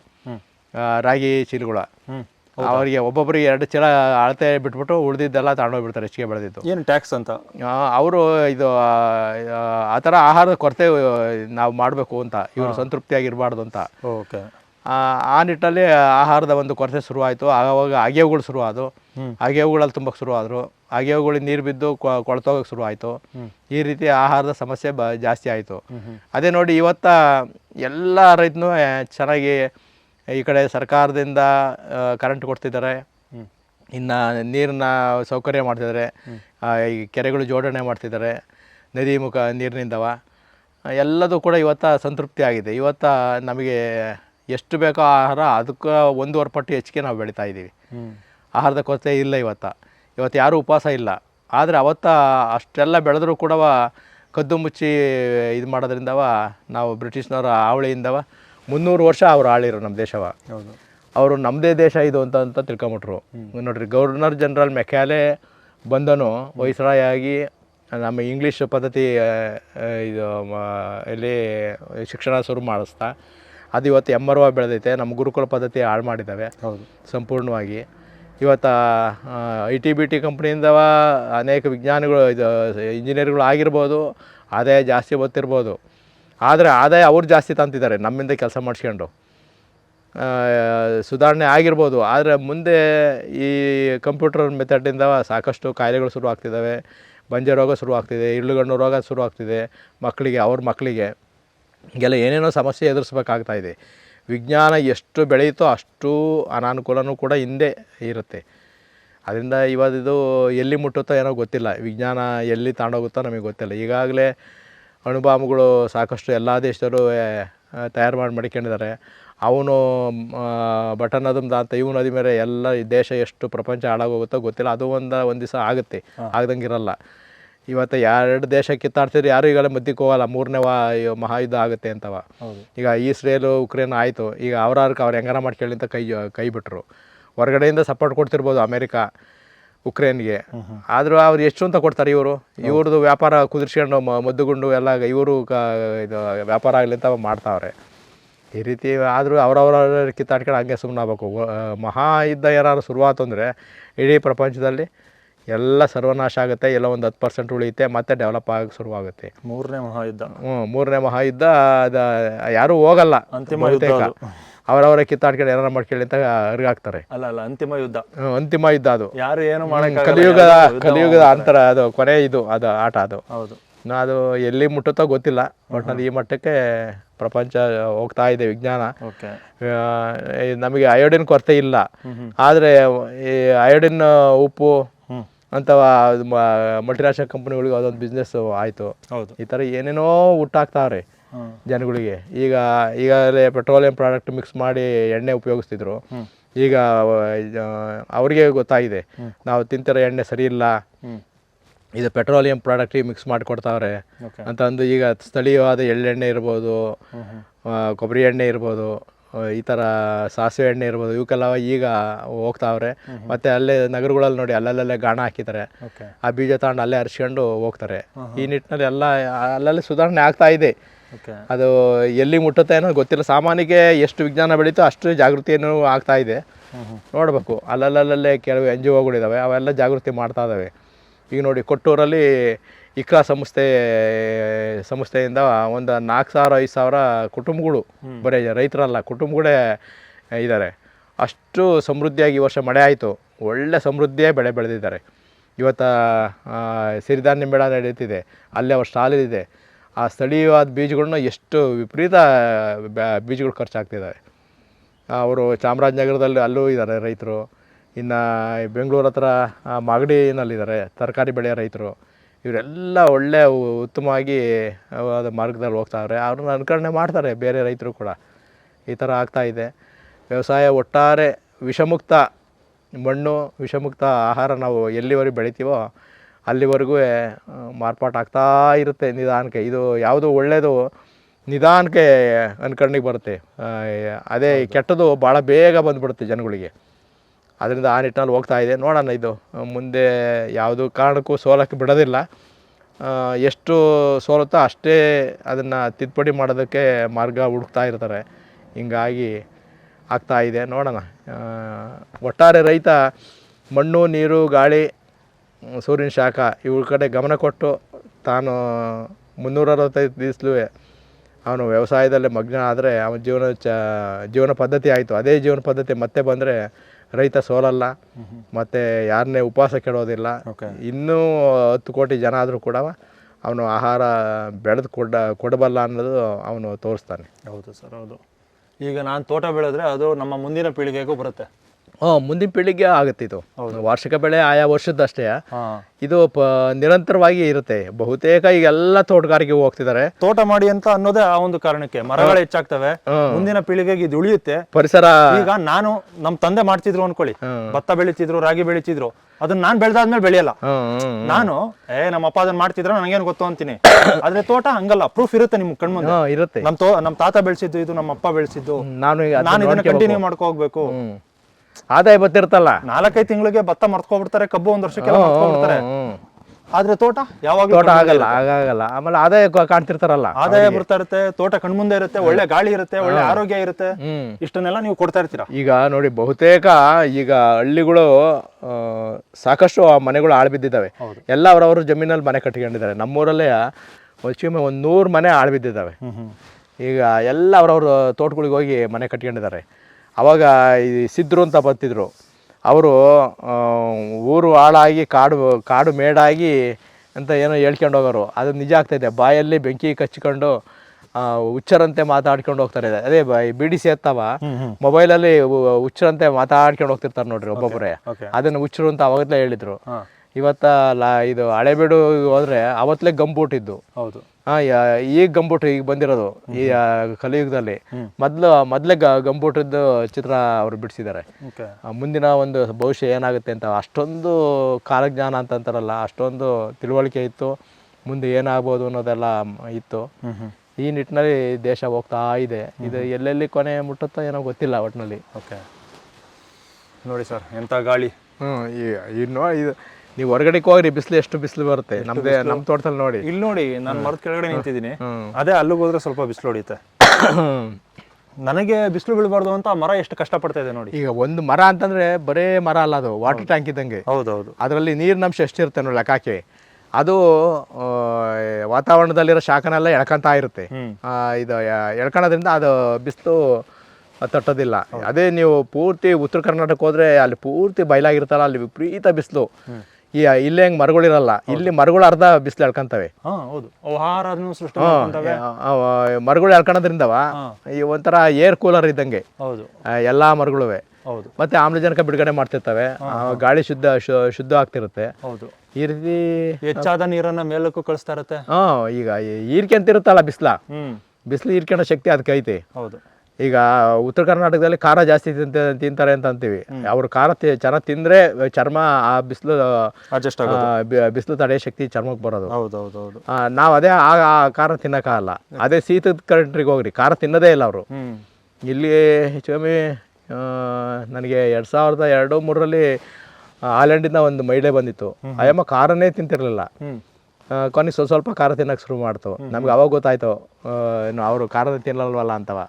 ರಾಗಿ ಚೀಲಗಳ. ಅವರಿಗೆ ಒಬ್ಬೊಬ್ಬರಿಗೆ ಎರಡು ಚೀಲ ಅಳತೆ ಬಿಟ್ಬಿಟ್ಟು ಉಳಿದಿದ್ದೆಲ್ಲ ತಗೊಂಡೋಗ್ಬಿಡ್ತಾರೆ ಹೆಚ್ಚಿಗೆ ಬೆಳೆದಿದ್ದು. ಏನು ಟ್ಯಾಕ್ಸ್ ಅಂತ? ಅವರು ಇದು ಆ, ಥರ ಆಹಾರದ ಕೊರತೆ ನಾವು ಮಾಡಬೇಕು ಅಂತ ಇವರು ಸಂತೃಪ್ತಿಯಾಗಿರಬಾರ್ದು ಅಂತ. ಓಕೆ. ಆ, ನಿಟ್ಟಲ್ಲಿ ಆಹಾರದ ಒಂದು ಕೊರತೆ ಶುರುವಾಯಿತು. ಆವಾಗ ಅಗೆವುಗಳು ಶುರುವಾದವು. ಅಗೆವುಗಳಲ್ಲಿ ತುಂಬಕ್ಕೆ ಶುರುವಾದರು. ಅಗೆವುಗಳಿಗೆ ನೀರು ಬಿದ್ದು ಕೊಳ್ತೋಗಕ್ಕೆ ಶುರುವಾಯಿತು. ಈ ರೀತಿ ಆಹಾರದ ಸಮಸ್ಯೆ ಬ ಜಾಸ್ತಿ ಆಯಿತು. ಅದೇ ನೋಡಿ ಇವತ್ತ ಎಲ್ಲ ರೈತನೂ ಚೆನ್ನಾಗಿ ಈ ಕಡೆ ಸರ್ಕಾರದಿಂದ ಕರೆಂಟ್ ಕೊಡ್ತಿದ್ದಾರೆ. ಇನ್ನು ನೀರಿನ ಸೌಕರ್ಯ ಮಾಡ್ತಿದ್ದಾರೆ ಈ ಕೆರೆಗಳು ಜೋಡಣೆ ಮಾಡ್ತಿದ್ದಾರೆ ನದಿ ಮುಖ, ನೀರಿನಿಂದವ. ಎಲ್ಲದೂ ಕೂಡ ಇವತ್ತ ಸಂತೃಪ್ತಿ ಆಗಿದೆ. ಇವತ್ತ ನಮಗೆ ಎಷ್ಟು ಬೇಕೋ ಆಹಾರ, ಅದಕ್ಕೆ ಒಂದೂವರೆ ಪಟ್ಟು ಹೆಚ್ಚಿಗೆ ನಾವು ಬೆಳೀತಾ ಇದ್ದೀವಿ. ಆಹಾರದ ಕೊರತೆ ಇಲ್ಲ ಇವತ್ತ. ಇವತ್ತು ಯಾರೂ ಉಪವಾಸ ಇಲ್ಲ. ಆದರೆ ಅವತ್ತ ಅಷ್ಟೆಲ್ಲ ಬೆಳೆದರೂ ಕೂಡ ಕದ್ದು ಮುಚ್ಚಿ ಇದು ಮಾಡೋದ್ರಿಂದವ ನಾವು ಬ್ರಿಟಿಷ್ನವರ ಆವಳಿಯಿಂದವ ಮುನ್ನೂರು ವರ್ಷ ಅವ್ರು ಆಳಿರು ನಮ್ಮ ದೇಶವ. ಅವರು ನಮ್ಮದೇ ದೇಶ ಇದು ಅಂತ ಅಂತ ತಿಳ್ಕೊಂಬಿಟ್ರು. ನೋಡ್ರಿ ಗವರ್ನರ್ ಜನರಲ್ ಮೆಕ್ಯಾಲೆ ಬಂದನು ವೈಸ್ರಾಯ್ ಆಗಿ ನಮ್ಮ ಇಂಗ್ಲೀಷ್ ಪದ್ಧತಿ ಇದು ಇಲ್ಲಿ ಶಿಕ್ಷಣ ಶುರು ಮಾಡಿಸ್ತಾ ಅದು ಇವತ್ತು ಎಮ್ಮರ್ವ ಬೆಳೆದೈತೆ. ನಮ್ಮ ಗುರುಕುಲ ಪದ್ಧತಿ ಹಾಳು ಮಾಡಿದ್ದಾವೆ. ಸಂಪೂರ್ಣವಾಗಿ. ಇವತ್ತು ಐ ಟಿ ಬಿ ಟಿ ಕಂಪ್ನಿಯಿಂದವ ಅನೇಕ ವಿಜ್ಞಾನಿಗಳು ಇದು ಇಂಜಿನಿಯರ್ಗಳು ಆಗಿರ್ಬೋದು ಅದೇ ಜಾಸ್ತಿ ಗೊತ್ತಿರ್ಬೋದು ಆದರೆ ಆದಾಯ ಅವ್ರು ಜಾಸ್ತಿ ತಂತಿದ್ದಾರೆ, ನಮ್ಮಿಂದ ಕೆಲಸ ಮಾಡಿಸ್ಕೊಂಡು. ಸುಧಾರಣೆ ಆಗಿರ್ಬೋದು, ಆದರೆ ಮುಂದೆ ಈ ಕಂಪ್ಯೂಟರ್ ಮೆಥಡಿಂದ ಸಾಕಷ್ಟು ಕಾಯಿಲೆಗಳು ಶುರು ಆಗ್ತಿದ್ದಾವೆ ಬಂಜೆ ರೋಗ ಶುರು ಆಗ್ತಿದೆ, ಇಳ್ಳುಗಣ್ಣು ರೋಗ ಶುರು ಆಗ್ತಿದೆ, ಮಕ್ಕಳಿಗೆ, ಅವ್ರ ಮಕ್ಕಳಿಗೆ. ಹೀಗೆಲ್ಲ ಏನೇನೋ ಸಮಸ್ಯೆ ಎದುರಿಸ್ಬೇಕಾಗ್ತಾ ಇದೆ. ವಿಜ್ಞಾನ ಎಷ್ಟು ಬೆಳೆಯುತ್ತೋ ಅಷ್ಟು ಅನಾನುಕೂಲನೂ ಕೂಡ ಹಿಂದೆ ಇರುತ್ತೆ. ಅದರಿಂದ ಇವತ್ತಿದು ಎಲ್ಲಿ ಮುಟ್ಟುತ್ತೋ ಏನೋ ಗೊತ್ತಿಲ್ಲ, ವಿಜ್ಞಾನ ಎಲ್ಲಿ ತಗೊಂಡೋಗುತ್ತೋ ನಮಗೆ ಗೊತ್ತಿಲ್ಲ. ಈಗಾಗಲೇ ಅಣುಬಾಂಬ್ಗಳು ಸಾಕಷ್ಟು ಎಲ್ಲ ದೇಶದವರು ತಯಾರು ಮಾಡಿ ಮಡಿಕೊಂಡಿದ್ದಾರೆ. ಅವನು ಬಟನ್ ಅದುಮ್ದ ಅಂತ ಇವನು ಅದ ಮೇಲೆ ಎಲ್ಲ ದೇಶ ಎಷ್ಟು ಪ್ರಪಂಚ ಹಾಳಾಗೋಗುತ್ತೋ ಗೊತ್ತಿಲ್ಲ. ಅದು ಒಂದು ಒಂದು ದಿವಸ ಆಗುತ್ತೆ. ಆಗ್ದಂಗೆ ಇರಲ್ಲ ಇವತ್ತು ಎರಡು ದೇಶ ಕಿತ್ತಾಡ್ತಿದ್ರೆ ಯಾರು ಈಗಲೇ ಮಧ್ಯಕ್ಕೆ ಹೋಗಲ್ಲ. ಮೂರನೇ ವಾ ಮಹಾಯುದ್ಧ ಆಗುತ್ತೆ ಅಂತವ. ಈಗ ಇಸ್ರೇಲು ಉಕ್ರೇನ್ ಆಯಿತು. ಈಗ ಅವ್ರಾರ್ಕ ಅವ್ರು ಹೆಂಗಾರ ಮಾಡ್ಕೊಳ್ಳಿ ಅಂತ ಕೈ ಕೈ ಬಿಟ್ಟರು ಹೊರಗಡೆಯಿಂದ ಸಪೋರ್ಟ್ ಕೊಡ್ತಿರ್ಬೋದು ಅಮೇರಿಕಾ. ಉಕ್ರೇನ್ಗೆ. ಆದರೂ ಅವ್ರು ಎಷ್ಟು ಅಂತ ಕೊಡ್ತಾರೆ ಇವರು? ಇವ್ರದ್ದು ವ್ಯಾಪಾರ ಕುದುರ್ಸ್ಕೊಂಡು ಮದ್ದುಗೊಂಡು ಎಲ್ಲ ಇವರು ಕ ಇದು ವ್ಯಾಪಾರ ಆಗಲಿ ಅಂತ ಮಾಡ್ತಾವ್ರೆ. ಈ ರೀತಿ ಆದರೂ ಅವ್ರವ್ರವ್ರ ಕಿತ್ತಾಡ್ಕೊಂಡು ಹಂಗೆ ಸುಮ್ಮನೆ ಆಗ್ಬೇಕು. ಮಹಾ ಮಹಾಯುದ್ಧ ಏನಾದ್ರು ಶುರುವಾತು ಅಂದರೆ ಇಡೀ ಪ್ರಪಂಚದಲ್ಲಿ ಎಲ್ಲ ಸರ್ವನಾಶ ಆಗುತ್ತೆ ಎಲ್ಲ ಒಂದು ಹತ್ತು ಪರ್ಸೆಂಟ್ ಉಳಿಯುತ್ತೆ ಮತ್ತೆ ಡೆವಲಪ್ ಆಗಕ್ಕೆ ಶುರುವಾಗುತ್ತೆ. ಮೂರನೇ ಮಹಾಯುದ್ಧ ಹ್ಞೂ ಮೂರನೇ ಮಹಾಯುದ್ಧ ಅದ ಯಾರೂ ಹೋಗಲ್ಲ. ಅಂತಿಮ ಯುದ್ಧ. ಅವರವರ ಕಿತ್ತಾಡ್ಕೊಂಡು ಏನಾರ ಮಾಡ್ಕೊಳ್ಳಿ ಅಂತ ಅರ್ಗಾಕ್ತಾರೆ ಅಲ್ಲ ಅಲ್ಲ ಅಂತಿಮ ಯುದ್ಧ. ಅಂತಿಮ ಯುದ್ಧ ಅದು. ಯಾರು ಏನು ಮಾಡಕ್ಕಾಗಲ್ಲ ಕಲಿಯುಗದ ಕಲಿಯುಗದ ಅಂತರ ಅದು ಕೊನೆ ಇದು ಅದು ಆಟ ಅದು. ಹೌದು. ಅದು ಎಲ್ಲಿ ಮುಟ್ಟುತ್ತೋ ಗೊತ್ತಿಲ್ಲ ಒಟ್ನಲ್ಲಿ ಈ ಮಟ್ಟಕ್ಕೆ ಪ್ರಪಂಚ ಹೋಗ್ತಾ ಇದೆ ವಿಜ್ಞಾನ. ನಮಗೆ ಅಯೋಡಿನ್ ಕೊರತೆ ಇಲ್ಲ. ಆದರೆ ಈ ಅಯೋಡಿನ್ ಉಪ್ಪು ಅಂತ ಅಂಥವ ಮಲ್ಟಿನ್ಯಾಷನಲ್ ಕಂಪ್ನಿಗಳಿಗೆ ಅದೊಂದು ಬಿಸ್ನೆಸ್ ಆಯಿತು. ಹೌದು. ಈ ಥರ ಏನೇನೋ ಹುಟ್ಟಾಕ್ತಾವ್ರೆ ಜನಗಳಿಗೆ. ಈಗ ಈಗಾಗಲೇ ಪೆಟ್ರೋಲಿಯಂ ಪ್ರಾಡಕ್ಟ್ ಮಿಕ್ಸ್ ಮಾಡಿ ಎಣ್ಣೆ ಉಪಯೋಗಿಸ್ತಿದ್ರು. ಈಗ ಅವರಿಗೆ ಗೊತ್ತಾಗಿದೆ. ನಾವು ತಿಂತಿರೋ ಎಣ್ಣೆ ಸರಿ ಇಲ್ಲ ಇದು ಪೆಟ್ರೋಲಿಯಂ ಪ್ರಾಡಕ್ಟ್ ಮಿಕ್ಸ್ ಮಾಡಿಕೊಡ್ತಾವ್ರೆ. ಅಂತಂದು ಅಂತ ಅಂದು ಈಗ ಸ್ಥಳೀಯವಾದ ಎಳ್ಳೆಣ್ಣೆ ಇರ್ಬೋದು ಕೊಬ್ಬರಿ ಎಣ್ಣೆ ಇರ್ಬೋದು ಈ ಥರ ಸಾಸಿವೆ ಎಣ್ಣೆ ಇರ್ಬೋದು ಇವಕ್ಕೆಲ್ಲ ಈಗ ಹೋಗ್ತಾವ್ರೆ. ಮತ್ತು ಅಲ್ಲೇ ನಗರಗಳಲ್ಲಿ ನೋಡಿ ಅಲ್ಲಲ್ಲೇ ಗಾಣ ಹಾಕಿದ್ದಾರೆ ಆ ಬೀಜ ತಗೊಂಡು ಅಲ್ಲೇ ಹರಿಸ್ಕೊಂಡು ಹೋಗ್ತಾರೆ. ಈ ನಿಟ್ಟಿನಲ್ಲಿ ಎಲ್ಲ ಅಲ್ಲಲ್ಲಿ ಸುಧಾರಣೆ ಆಗ್ತಾ ಇದೆ. ಅದು ಎಲ್ಲಿ ಮುಟ್ಟುತ್ತೆ ಏನೋ ಗೊತ್ತಿಲ್ಲ. ಸಾಮಾನ್ಯಕ್ಕೆ ಎಷ್ಟು ವಿಜ್ಞಾನ ಬೆಳೀತೋ ಅಷ್ಟು ಜಾಗೃತಿಯನ್ನು ಆಗ್ತಾ ಇದೆ. ನೋಡಬೇಕು. ಅಲ್ಲಲ್ಲಲ್ಲೇ ಕೆಲವು ಎನ್ ಜಿ ಒಗಳಿದ್ದಾವೆ ಅವೆಲ್ಲ ಜಾಗೃತಿ ಮಾಡ್ತಾ ಇದ್ದಾವೆ ಈಗ ನೋಡಿ ಕೊಟ್ಟೂರಲ್ಲಿ ಇಕ್ರಾ ಸಂಸ್ಥೆ ಸಂಸ್ಥೆಯಿಂದ ಒಂದು ನಾಲ್ಕು ಸಾವಿರ ಐದು ಸಾವಿರ ಕುಟುಂಬಗಳು ಬರೀ ರೈತರಲ್ಲ ಕುಟುಂಬಗಳೇ ಇದ್ದಾರೆ ಅಷ್ಟು ಸಮೃದ್ಧಿಯಾಗಿ ಈ ವರ್ಷ ಮಳೆ ಆಯಿತು. ಒಳ್ಳೆ ಸಮೃದ್ಧಿಯೇ ಬೆಳೆ ಬೆಳೆದಿದ್ದಾರೆ. ಇವತ್ತು ಸಿರಿಧಾನ್ಯ ಮೇಳ ನಡೀತಿದೆ. ಅಲ್ಲೇ ಅವ್ರ ಸ್ಟಾಲ್ ಇದೆ ಆ ಸ್ಥಳೀಯವಾದ ಬೀಜಗಳನ್ನ ಎಷ್ಟು ವಿಪರೀತ ಬೀಜಗಳು ಖರ್ಚಾಗ್ತಿದ್ದಾವೆ ಅವರು ಚಾಮರಾಜನಗರದಲ್ಲಿ ಅಲ್ಲೂ ಇದ್ದಾರೆ ರೈತರು. ಇನ್ನು ಬೆಂಗಳೂರು ಹತ್ರ ಮಾಗಡಿನಲ್ಲಿದ್ದಾರೆ, ತರಕಾರಿ ಬೆಳೆಯ ರೈತರು. ಇವರೆಲ್ಲ ಒಳ್ಳೆ ಉತ್ತಮವಾಗಿ ಅದು ಮಾರ್ಗದಲ್ಲಿ ಹೋಗ್ತಾವ್ರೆ. ಅವ್ರನ್ನ ಅನುಕರಣೆ ಮಾಡ್ತಾರೆ ಬೇರೆ ರೈತರು ಕೂಡ. ಈ ಥರ ಆಗ್ತಾ ಇದೆ. ವ್ಯವಸಾಯ ಒಟ್ಟಾರೆ ವಿಷಮುಕ್ತ ಮಣ್ಣು, ವಿಷಮುಕ್ತ ಆಹಾರ ನಾವು ಎಲ್ಲಿವರೆಗೆ ಬೆಳಿತೀವೋ ಅಲ್ಲಿವರೆಗೂ ಮಾರ್ಪಾಟು ಆಗ್ತಾ ಇರುತ್ತೆ ನಿಧಾನಕ್ಕೆ. ಇದು ಯಾವುದು ಒಳ್ಳೆಯದು ನಿಧಾನಕ್ಕೆ ಅನ್ಕಣ್ಣಿಗೆ ಬರುತ್ತೆ. ಅದೇ ಕೆಟ್ಟದು ಭಾಳ ಬೇಗ ಬಂದುಬಿಡುತ್ತೆ ಜನಗಳಿಗೆ. ಅದರಿಂದ ಆ ನಿಟ್ಟಿನಲ್ಲಿ ಹೋಗ್ತಾ ಇದೆ. ನೋಡೋಣ ಇದು. ಮುಂದೆ ಯಾವುದು ಕಾರಣಕ್ಕೂ ಸೋಲಕ್ಕೆ ಬಿಡೋದಿಲ್ಲ. ಎಷ್ಟು ಸೋಲುತ್ತೋ ಅಷ್ಟೇ ಅದನ್ನು ತಿದ್ದುಪಡಿ ಮಾಡೋದಕ್ಕೆ ಮಾರ್ಗ ಹುಡುಕ್ತಾ ಇರ್ತಾರೆ. ಹಿಂಗಾಗಿ ಆಗ್ತಾ ಇದೆ. ನೋಡೋಣ. ಒಟ್ಟಾರೆ ರೈತ ಮಣ್ಣು ನೀರು ಗಾಳಿ ಸೂರ್ಯನ ಶಾಖ ಇವ್ರ ಕಡೆ ಗಮನ ಕೊಟ್ಟು ತಾನು ಮುನ್ನೂರ ಅರವತ್ತೈದು ದಿವಸಲೂ ಅವನು ವ್ಯವಸಾಯದಲ್ಲೇ ಮಗ್ನ ಆದರೆ ಅವನ ಜೀವನ ಚ ಜೀವನ ಪದ್ಧತಿ ಆಯಿತು. ಅದೇ ಜೀವನ ಪದ್ಧತಿ ಮತ್ತೆ ಬಂದರೆ ರೈತ ಸೋಲಲ್ಲ ಮತ್ತು ಯಾರನ್ನೇ ಉಪವಾಸ ಕೆಡೋದಿಲ್ಲ. ಇನ್ನೂ ಹತ್ತು ಕೋಟಿ ಜನ ಆದರೂ ಕೂಡ ಅವನು ಆಹಾರ ಬೆಳೆದು ಕೊಡ ಕೊಡಬಲ್ಲ ಅನ್ನೋದು ಅವನು ತೋರಿಸ್ತಾನೆ. ಹೌದು ಸರ್ ಹೌದು. ಈಗ ನಾನು ತೋಟ ಬೆಳೆದ್ರೆ ಅದು ನಮ್ಮ ಮುಂದಿನ ಪೀಳಿಗೆಗೂ ಬರುತ್ತೆ. ಮುಂದಿನ ಪೀಳಿಗೆ ಆಗುತ್ತೆ ಇದು. ವಾರ್ಷಿಕ ಬೆಳೆ ಆಯಾ ವರ್ಷದಷ್ಟೇ ಇದು ಪ ನಿರಂತರವಾಗಿ ಇರುತ್ತೆ. ಬಹುತೇಕ ಈಗ ಎಲ್ಲ ತೋಟಗಾರಿಕೆ ಹೋಗ್ತಿದ್ದಾರೆ. ತೋಟ ಮಾಡಿ ಅಂತ ಅನ್ನೋದೇ ಆ ಒಂದು ಕಾರಣಕ್ಕೆ. ಮರಗಳು ಹೆಚ್ಚಾಗ್ತವೆ. ಮುಂದಿನ ಪೀಳಿಗೆಗೆ ಇದು ಉಳಿಯುತ್ತೆ. ಪರಿಸರ ಈಗ ನಾನು ನಮ್ ತಂದೆ ಮಾಡ್ತಿದ್ರು ಅನ್ಕೊಳ್ಳಿ. ಭತ್ತ ಬೆಳಿತಿದ್ರು ರಾಗಿ ಬೆಳಿತಿದ್ರು. ಅದನ್ನ ನಾನ್ ಬೆಳೆದಾದ್ಮೇಲೆ ಬೆಳೆಯಲ್ಲ. ನಾನು ಏ ನಮ್ಮ ಅಪ್ಪ ಅದನ್ನ ಮಾಡ್ತಿದ್ರ ನನಗೇನು ಗೊತ್ತು ಅಂತೀನಿ. ಆದ್ರೆ ತೋಟ ಹಂಗಲ್ಲ. ಪ್ರೂಫ್ ಇರುತ್ತೆ ನಿಮ್ ಕಣ್ಮುಂದೆ. ಇರುತ್ತೆ. ನಮ್ ತೋ ನಮ್ ತಾತ ಬೆಳೆಸಿದ್ದು ಇದು ನಮ್ಮ ಅಪ್ಪ ಬೆಳೆಸಿದ್ದು. ನಾನು ನಾನು ಇದನ್ನ ಕಂಟಿನ್ಯೂ ಮಾಡ್ಕೊ ಹೋಗ್ಬೇಕು. ಆದಾಯ ಬತ್ತಿರ್ತಲ್ಲ ನಾಲ್ಕೈದು ತಿಂಗಳಿಗೆ ಭತ್ತ ಮರ್ತ್ಕೊಬಿಡ್ತಾರೆ ಕಬ್ಬು ಒಂದ್ ವರ್ಷಕ್ಕೆಲ್ಲ ಮರ್ತ್ಕೊಬಿಡ್ತಾರೆ. ಆದ್ರೆ ತೋಟ ಯಾವಾಗ ತೋಟ ಆಗಲ್ಲ ಆಗಾಗಲ್ಲ ಆಮೇಲೆ ಆದಾಯ ಕಾಣ್ತಿರ್ತಾರಲ್ಲ. ಆದಾಯ ಬರ್ತಾ ಇರುತ್ತೆ ತೋಟ ಕಣ್ಮುಂದೆ ಇರುತ್ತೆ ಒಳ್ಳೆ ಗಾಳಿ ಇರುತ್ತೆ ಒಳ್ಳೆ ಆರೋಗ್ಯ ಇರುತ್ತೆ. ಇಷ್ಟನ್ನೆಲ್ಲ ನೀವು ಕೊಡ್ತಾ ಇರ್ತೀರಾ? ಈಗ ನೋಡಿ ಬಹುತೇಕ ಈಗ ಹಳ್ಳಿಗಳು ಆ, ಸಾಕಷ್ಟು ಆ ಮನೆಗಳು ಆಳ್ಬಿದ್ದಿದ್ದಾವೆ. ಎಲ್ಲ ಅವರವರು ಜಮೀನಲ್ಲಿ ಮನೆ ಕಟ್ಕೊಂಡಿದ್ದಾರೆ ನಮ್ಮೂರಲ್ಲೇ ಹೆಚ್ಚಿಗೆ ಒಂದು ನೂರು ಮನೆ ಆಳ್ಬಿದ್ದಿದ್ದಾವೆ. ಈಗ ಎಲ್ಲ ಅವ್ರವ್ರ ತೋಟಗಳಿಗೆ ಹೋಗಿ ಮನೆ ಕಟ್ಕೊಂಡಿದ್ದಾರೆ. ಅವಾಗ ಈ ಸಿದ್ರು ಅಂತ ಬರ್ತಿದ್ರು. ಅವರು ಊರು ಹಾಳಾಗಿ ಕಾಡು ಕಾಡು ಮೇಡಾಗಿ ಅಂತ ಏನೋ ಹೇಳ್ಕೊಂಡು ಹೋಗೋರು. ಅದು ನಿಜ ಆಗ್ತಾಯಿದೆ ಬಾಯಲ್ಲಿ ಬೆಂಕಿ ಕಚ್ಕೊಂಡು ಹುಚ್ಚರಂತೆ ಮಾತಾಡ್ಕೊಂಡು ಹೋಗ್ತಾರೆ. ಅದೇ ಬಿ ಡಿ ಸಿ ಎತ್ತವ ಮೊಬೈಲಲ್ಲಿ ಹುಚ್ಚರಂತೆ ಮಾತಾಡ್ಕೊಂಡು ಹೋಗ್ತಿರ್ತಾರೆ ನೋಡ್ರಿ ಒಬ್ಬೊಬ್ಬರೇ ಅದನ್ನು ಹುಚ್ಚರು ಅಂತ ಅವಾಗಲೇ ಹೇಳಿದ್ರು. ಇವತ್ತ ಲಾ ಇದು ಹಳೆಬೀಡು ಹೋದ್ರೆ ಅವತ್ತಲೇ ಗಂಬೂಟಿದ್ದು ಹೌದು. ಈಗ ಗಂಬೂಟು ಈಗ ಬಂದಿರೋದು ಈ ಕಲಿಯುಗದಲ್ಲಿ. ಮೊದ್ಲು ಮೊದ್ಲೇ ಗ ಗಂಬೂಟದ್ದು ಚಿತ್ರ ಅವರು ಬಿಡಿಸಿದ್ದಾರೆ. ಓಕೆ. ಮುಂದಿನ ಒಂದು ಭವಿಷ್ಯ ಏನಾಗುತ್ತೆ ಅಂತ ಅಷ್ಟೊಂದು ಕಾಲಜ್ಞಾನ ಅಂತ ಅಂತಾರಲ್ಲ ಅಷ್ಟೊಂದು ತಿಳುವಳಿಕೆ ಇತ್ತು ಮುಂದೆ ಏನಾಗ್ಬೋದು ಅನ್ನೋದೆಲ್ಲ ಇತ್ತು. ಈ ನಿಟ್ಟಿನಲ್ಲಿ ದೇಶ ಹೋಗ್ತಾ ಇದೆ. ಇದು ಎಲ್ಲೆಲ್ಲಿ ಕೊನೆ ಮುಟ್ಟುತ್ತೋ ಏನೋ ಗೊತ್ತಿಲ್ಲ ಒಟ್ಟಿನಲ್ಲಿ ಓಕೆ. ನೋಡಿ ಸರ್ ಎಂಥ ಗಾಳಿ. ಹ್ಞೂ ಇನ್ನು ಇದು ನೀವು ಹೊರಗಡೆ ಹೋಗ್ರಿ ಬಿಸಿಲು ಎಷ್ಟು ಬಿಸಿಲು ಬರುತ್ತೆ? ನಮ್ದೇ ನಮ್ಮ ತೋಟದಲ್ಲಿ ನೋಡಿ. ಇಲ್ಲಿ ನೋಡಿ ನಾನು ಮರದ ಕೆಳಗಡೆ ನಿಂತಿದ್ದೀನಿ. ಅದೇ ಅಲ್ಲಿಗೆ ಹೋದ್ರೆ ಸ್ವಲ್ಪ ಬಿಸಿಲು ಹೊಡಿಯುತ್ತೆ. ನನಗೆ ಬಿಸಿಲು ಬೀಳಬಾರ್ದು ಅಂತ ಮರ ಎಷ್ಟು ಕಷ್ಟಪಡ್ತಾ ಇದೆ ನೋಡಿ. ಈಗ ಒಂದು ಮರ ಅಂತಂದ್ರೆ ಬರೇ ಮರ ಅಲ್ಲ ಅದು ವಾಟರ್ ಟ್ಯಾಂಕ್ ಇದ್ದಂಗೆ. ಹೌದೌದು. ಅದರಲ್ಲಿ ನೀರಿನ ಅಂಶ ಎಷ್ಟಿರುತ್ತೆ ನೋಡಿ ಲೆಕ್ಕಾಕಿ ಅದು ವಾತಾವರಣದಲ್ಲಿರೋ ಶಾಖನೆಲ್ಲ ಎಳ್ಕೊಂತ ಇರುತ್ತೆ. ಇದು ಎಳ್ಕೊಳೋದ್ರಿಂದ ಅದು ಬಿಸಿಲು ತಟ್ಟೋದಿಲ್ಲ. ಅದೇ ನೀವು ಪೂರ್ತಿ ಉತ್ತರ ಕರ್ನಾಟಕ ಹೋದ್ರೆ ಅಲ್ಲಿ ಪೂರ್ತಿ ಬಯಲಾಗಿರ್ತಲ್ಲ ಅಲ್ಲಿ ವಿಪರೀತ ಬಿಸಿಲು. ಈ ಇಲ್ಲಿ ಹೆಂಗ್ ಮರಗಳಿರಲ್ಲ ಇಲ್ಲಿ ಮರಗಳು ಅರ್ಧ ಬಿಸಿಲು ಎಳ್ಕೊಂತವೆ. ಹೌದು. ಸೃಷ್ಟಿ ಮಾಡ್ಕೊಂತವೆ. ಮರಗಳು ಎಳ್ಕೊಳೋದ್ರಿಂದವ ಈ ಒಂಥರ ಏರ್ ಕೂಲರ್ ಇದ್ದಂಗೆ. ಹೌದು. ಆ, ಎಲ್ಲಾ ಮರಗಳುವೆ. ಹೌದು. ಮತ್ತೆ ಆಮ್ಲಜನಕ ಬಿಡುಗಡೆ ಮಾಡ್ತಿರ್ತವೆ. ಆ, ಗಾಳಿ ಶುದ್ಧ ಶು- ಶುದ್ಧ ಆಗ್ತಿರುತ್ತೆ. ಹೌದು. ಈ ರೀತಿ ಹೆಚ್ಚಾದ ನೀರನ್ನ ಮೇಲಕ್ಕೂ ಕಳಿಸ್ತಾ ಇರುತ್ತೆ. ಹಾ ಈಗ ಈರ್ಕೆಂತಿರುತ್ತಲ್ಲ ಬಿಸಿಲ. ಹ್ಮ್. ಬಿಸಿಲು ಈರ್ಕೊಳ್ಳೋ ಶಕ್ತಿ ಅದಕ್ಕೆ ಐತಿ ಹೌದು. ಈಗ ಉತ್ತರ ಕರ್ನಾಟಕದಲ್ಲಿ ಖಾರ ಜಾಸ್ತಿ ತಿಂತ ತಿಂತಾರೆ ಅಂತ ಅಂತೀವಿ. ಅವ್ರು ಖಾರ ಚೆನ್ನಾಗಿ ತಿಂದ್ರೆ ಚರ್ಮ ಆ ಬಿಸಿಲು ಅಡ್ಜಸ್ಟ್ ಬಿಸಿಲು ತಡೆಯ ಶಕ್ತಿ ಚರ್ಮಕ್ಕೆ ಬರೋದು. ಹೌದು ಹೌದು ಹೌದು ನಾವು ಅದೇ ಆ ಖಾರ ತಿನ್ನೋಕ್ಕಾಗಲ್ಲ ಅದೇ ಶೀತದ ಕಂಟ್ರಿಗೆ ಹೋಗ್ರಿ. ಖಾರ ತಿನ್ನದೇ ಇಲ್ಲ ಅವರು. ಇಲ್ಲಿ ಹೆಚ್ಚು ಕಮ್ಮಿ ನನಗೆ ಎರಡು ಸಾವಿರದ ಎರಡು ಮೂರರಲ್ಲಿ ಆಲ್ಯಾಂಡಿಂದ ಒಂದು ಮಹಿಳೆ ಬಂದಿತ್ತು. ಅಯ್ಯಮ್ಮ ಖಾರನೇ ತಿಂತಿರ್ಲಿಲ್ಲ. ಕೊನೆಗೆ ಸ್ವಲ್ಪ ಸ್ವಲ್ಪ ಖಾರ ತಿನ್ನಕ್ಕೆ ಶುರು ಮಾಡ್ತು ನಮ್ಗೆ ಅವಾಗ ಗೊತ್ತಾಯ್ತು ಏನು ಅವರು ಖಾರ ತಿನ್ನಲ್ವಲ್ಲ ಅಂತವ.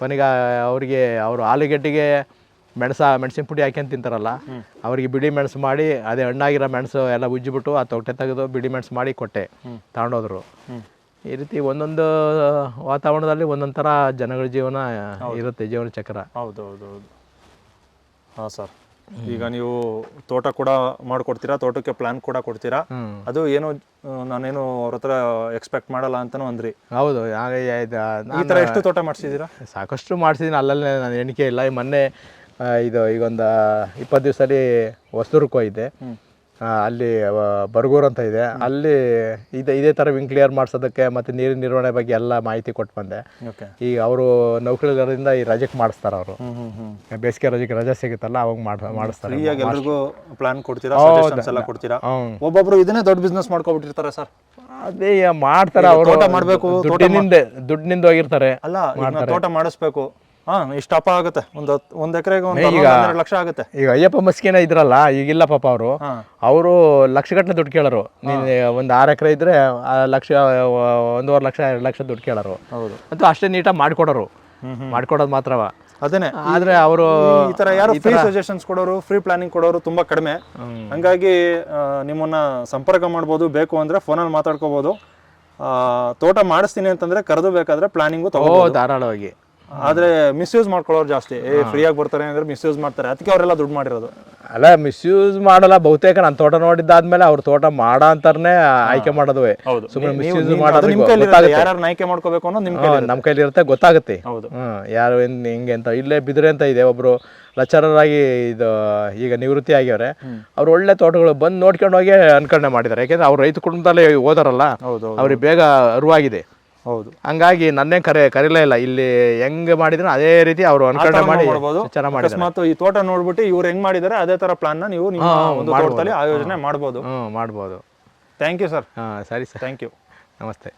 ಕೊನೆಗೆ ಅವರಿಗೆ ಅವರು ಆಲೂಗಡ್ಡೆಗೆ ಮೆಣಸ ಮೆಣಸಿನ ಪುಡಿ ಹಾಕ್ಯಂತ ತಿಂತಾರಲ್ಲ ಅವರಿಗೆ ಬಿಡಿ ಮೆಣಸು ಮಾಡಿ ಅದೇ ಹಣ್ಣಾಗಿರೋ ಮೆಣಸು ಎಲ್ಲ ಉಜ್ಜಿಬಿಟ್ಟು ಆ ತೊಟ್ಟೆ ತೆಗೆದು ಬಿಡಿ ಮೆಣಸು ಮಾಡಿ ಕೊಟ್ಟೆ ತಗೊಂಡೋದ್ರು. ಈ ರೀತಿ ಒಂದೊಂದು ವಾತಾವರಣದಲ್ಲಿ ಒಂದೊಂದು ಥರ ಜನಗಳ ಜೀವನ ಇರುತ್ತೆ ಜೀವನ ಚಕ್ರ. ಹೌದು ಹೌದು ಹೌದು ಹಾಂ ಸರ್. ಈಗ ನೀವು ತೋಟ ಕೂಡ ಮಾಡ್ಕೊಡ್ತೀರಾ ತೋಟಕ್ಕೆ ಪ್ಲಾನ್ ಕೂಡ ಕೊಡ್ತೀರಾ? ಅದು ಏನು ನಾನೇನು ಅವ್ರ ಹತ್ರ ಎಕ್ಸ್ಪೆಕ್ಟ್ ಮಾಡಲ್ಲ ಅಂತಾನು ಅಂದ್ರಿ. ಹೌದು ಹಾಗೆ ಈ ತರ ಎಷ್ಟು ತೋಟ ಮಾಡಿಸಿದ್ದೀರಾ? ಸಾಕಷ್ಟು ಮಾಡಿಸಿದ್ದೀನಿ ಅಲ್ಲಲ್ಲೇ ನಾನು ಎಣಿಕೆ ಇಲ್ಲ. ಈ ಮೊನ್ನೆ ಇದು ಈಗೊಂದು ಇಪ್ಪತ್ತು ದಿವಸದಲ್ಲಿ ಹೊಸದುರ್ಗಕ್ಕೆ ಹೋಗಿದ್ದೆ. ಅಲ್ಲಿ ಬರ್ಗೂರ್ ಅಂತ ಇದೆ. ಅಲ್ಲಿ ಇದೆ ಇದೇ ಥರ ವಿಂಗ್ ಕ್ಲಿಯರ್ ಮಾಡಿಸೋದಕ್ಕೆ ಮತ್ತು ನೀರಿನ ನಿರ್ವಹಣೆ ಬಗ್ಗೆ ಎಲ್ಲ ಮಾಹಿತಿ ಕೊಟ್ಟು ಬಂದೆ. ಈಗ ಅವರು ನೌಕರಿಗಾರರಿಂದ ಈ ರಜೆಗೆ ಮಾಡಿಸ್ತಾರೆ ಅವರು. ಬೇಸಿಗೆ ರಜೆಗೆ ರಜೆ ಸಿಗುತ್ತಲ್ಲ ಅವಾಗ ಮಾಡಿ ಮಾಡಿಸ್ತಾರೆ. ಎಲ್ರಿಗೂ ಪ್ಲಾನ್ ಕೊಡ್ತೀರಾ ಕೊಡ್ತೀರಾ. ಒಬ್ಬೊಬ್ರು ಇದನ್ನೇ ದೊಡ್ಡ ಬಿಸ್ನೆಸ್ ಮಾಡ್ಕೊಬಿಟ್ಟಿರ್ತಾರೆ ಸರ್. ಅದೇ ಮಾಡ್ತಾರೆ ಅವರು. ತೋಟ ಮಾಡಬೇಕು ದುಡ್ಡಿನಿಂದ ದುಡ್ಡಿನಿಂದ ಹೋಗಿರ್ತಾರೆ. ಅಲ್ಲ ತೋಟ ಮಾಡಿಸ್ಬೇಕು. ಹಾ ಇಷ್ಟ ಅಪ್ಪ ಆಗುತ್ತೆ. ಒಂದು ಒಂದು ಒಂದ್ ಎಕರೆಗೆ ಒಂದು ಹನ್ನೆರಡು ಲಕ್ಷ ಆಗುತ್ತೆ. ಈಗ ಅಯ್ಯಪ್ಪ ಮಸ್ಕಿನ ಇದ್ರಲ್ಲ ಈಗಿಲ್ಲ ಪಾಪ ಅವರು. ಹಾ. ಅವರು ಲಕ್ಷಗಟ್ಟಲೆ ದುಡ್ಡು ಕೇಳೋರು. ನೀನು ಒಂದು ಆರು ಎಕರೆ ಇದ್ರೆ ಆ ಲಕ್ಷ ಒಂದೂವರೆ ಲಕ್ಷ ಎರಡು ಲಕ್ಷ ದುಡ್ಡು ಕೇಳೋರು. ಹೌದು. ಅಂತೂ ಅಷ್ಟೇ ನೀಟಾಗಿ ಮಾಡಿಕೊಡೋರು. ಮಾಡ್ಕೊಡೋದು ಮಾತ್ರವ. ಅದೇನೆ ಆದ್ರೆ ಅವರು ಈ ತರ ಯಾರು ಫ್ರೀ ಸಜೆಷನ್ಸ್ ಕೊಡೋರು ಫ್ರೀ ಪ್ಲಾನಿಂಗ್ ಕೊಡೋರು ತುಂಬಾ ಕಡಿಮೆ. ಹಂಗಾಗಿ ಆ, ನಿಮ್ಮನ್ನ ಸಂಪರ್ಕ ಮಾಡ್ಬೋದು ಬೇಕು ಅಂದ್ರೆ ಫೋನಲ್ಲಿ ಮಾತಾಡ್ಕೋಬಹುದು ತೋಟ ಮಾಡಿಸ್ತೀನಿ ಅಂತಂದ್ರೆ ಕರೆದು ಬೇಕಾದ್ರೆ ಪ್ಲಾನಿಂಗು ಓ ಧಾರಾಳವಾಗಿ. ಆದ್ರೆ ಮಿಸ್ಯೂಸ್ ಮಾಡ್ಕೊಳ್ಳೋರು ಜಾಸ್ತಿ. ಏ ಫ್ರೀಯಾಗಿ ಬರ್ತಾರೆ ಅಂದ್ರೆ ಮಿಸ್ಯೂಸ್ ಮಾಡ್ತಾರೆ. ಅದಕ್ಕೆ ಅವರೆಲ್ಲ ದುಡ್ಡು ಮಾಡಿರೋದು. ಅಲ್ಲ ಮಿಸ್ಯೂಸ್ ಮಾಡಲ್ಲ. ಬಹುತೇಕ ನನ್ನ ತೋಟ ನೋಡಿದ್ದಾದ್ಮೇಲೆ ಅವ್ರ ತೋಟ ಮಾಡ ಅಂತಾರೆ ಆಯ್ಕೆ ಮಾಡೋದು ಸುಮ್ಮನೆ ಮಿಸ್ಯೂಸ್ ಮಾಡೋದು ಯಾರು ಆಯ್ಕೆ ಮಾಡ್ಕೋಬೇಕು ಅನ್ನೋದು ನಿಮ್ ಕೈಲಿ ನಮ್ಮ ಕೈಲಿ ಇರುತ್ತೆ ಗೊತ್ತಾಗುತ್ತೆ. ಹೌದು. ಯಾರು ಹಿಂಗೆ ಅಂತ ಇಲ್ಲೇ ಬಿದ್ರೆ ಅಂತ ಇದೆ. ಒಬ್ರು ಲೆಕ್ಚರರ್ ಆಗಿ ಇದು ಈಗ ನಿವೃತ್ತಿ ಆಗ್ಯವ್ರೆ ಅವ್ರು ಒಳ್ಳೆ ತೋಟಗಳು ಬಂದು ನೋಡ್ಕೊಂಡು ಹೋಗಿ ಅನ್ಕರಣೆ ಮಾಡಿದ್ದಾರೆ. ಯಾಕೆಂದ್ರೆ ಅವ್ರು ರೈತ ಕುಟುಂಬದಲ್ಲೇ ಓದಾರಲ್ಲ ಅವ್ರಿಗೆ ಬೇಗ ಅರಿವಾಗಿದೆ. ಹೌದು. ಹಂಗಾಗಿ ನನ್ನೇ ಕರೆ ಕರೀಲೇ ಇಲ್ಲ. ಇಲ್ಲಿ ಹೆಂಗ್ ಮಾಡಿದ್ರು ಅದೇ ರೀತಿ ಅವರು ಅನ್ಕಂಡ ಮಾಡಿ ಮಾಡ್ಬೋದು. ಚೆನ್ನಾಗಿ ಅಕಸ್ಮಾತ್ ಈ ತೋಟ ನೋಡ್ಬಿಟ್ಟು ಇವ್ರು ಹೆಂಗ್ ಮಾಡಿದಾರೆ ಅದೇ ತರ ಪ್ಲಾನ್ನ ನೀವು ನಿಮ್ಮ ಒಂದು ತೋಟದಲ್ಲಿ ಆಯೋಜನೆ ಮಾಡ್ಬೋದು. ಹ್ಞೂ ಮಾಡ್ಬೋದು. ಥ್ಯಾಂಕ್ ಯು ಸರ್ ಹಾ ಸರಿ ಸರ್. ಥ್ಯಾಂಕ್ ಯು ನಮಸ್ತೆ.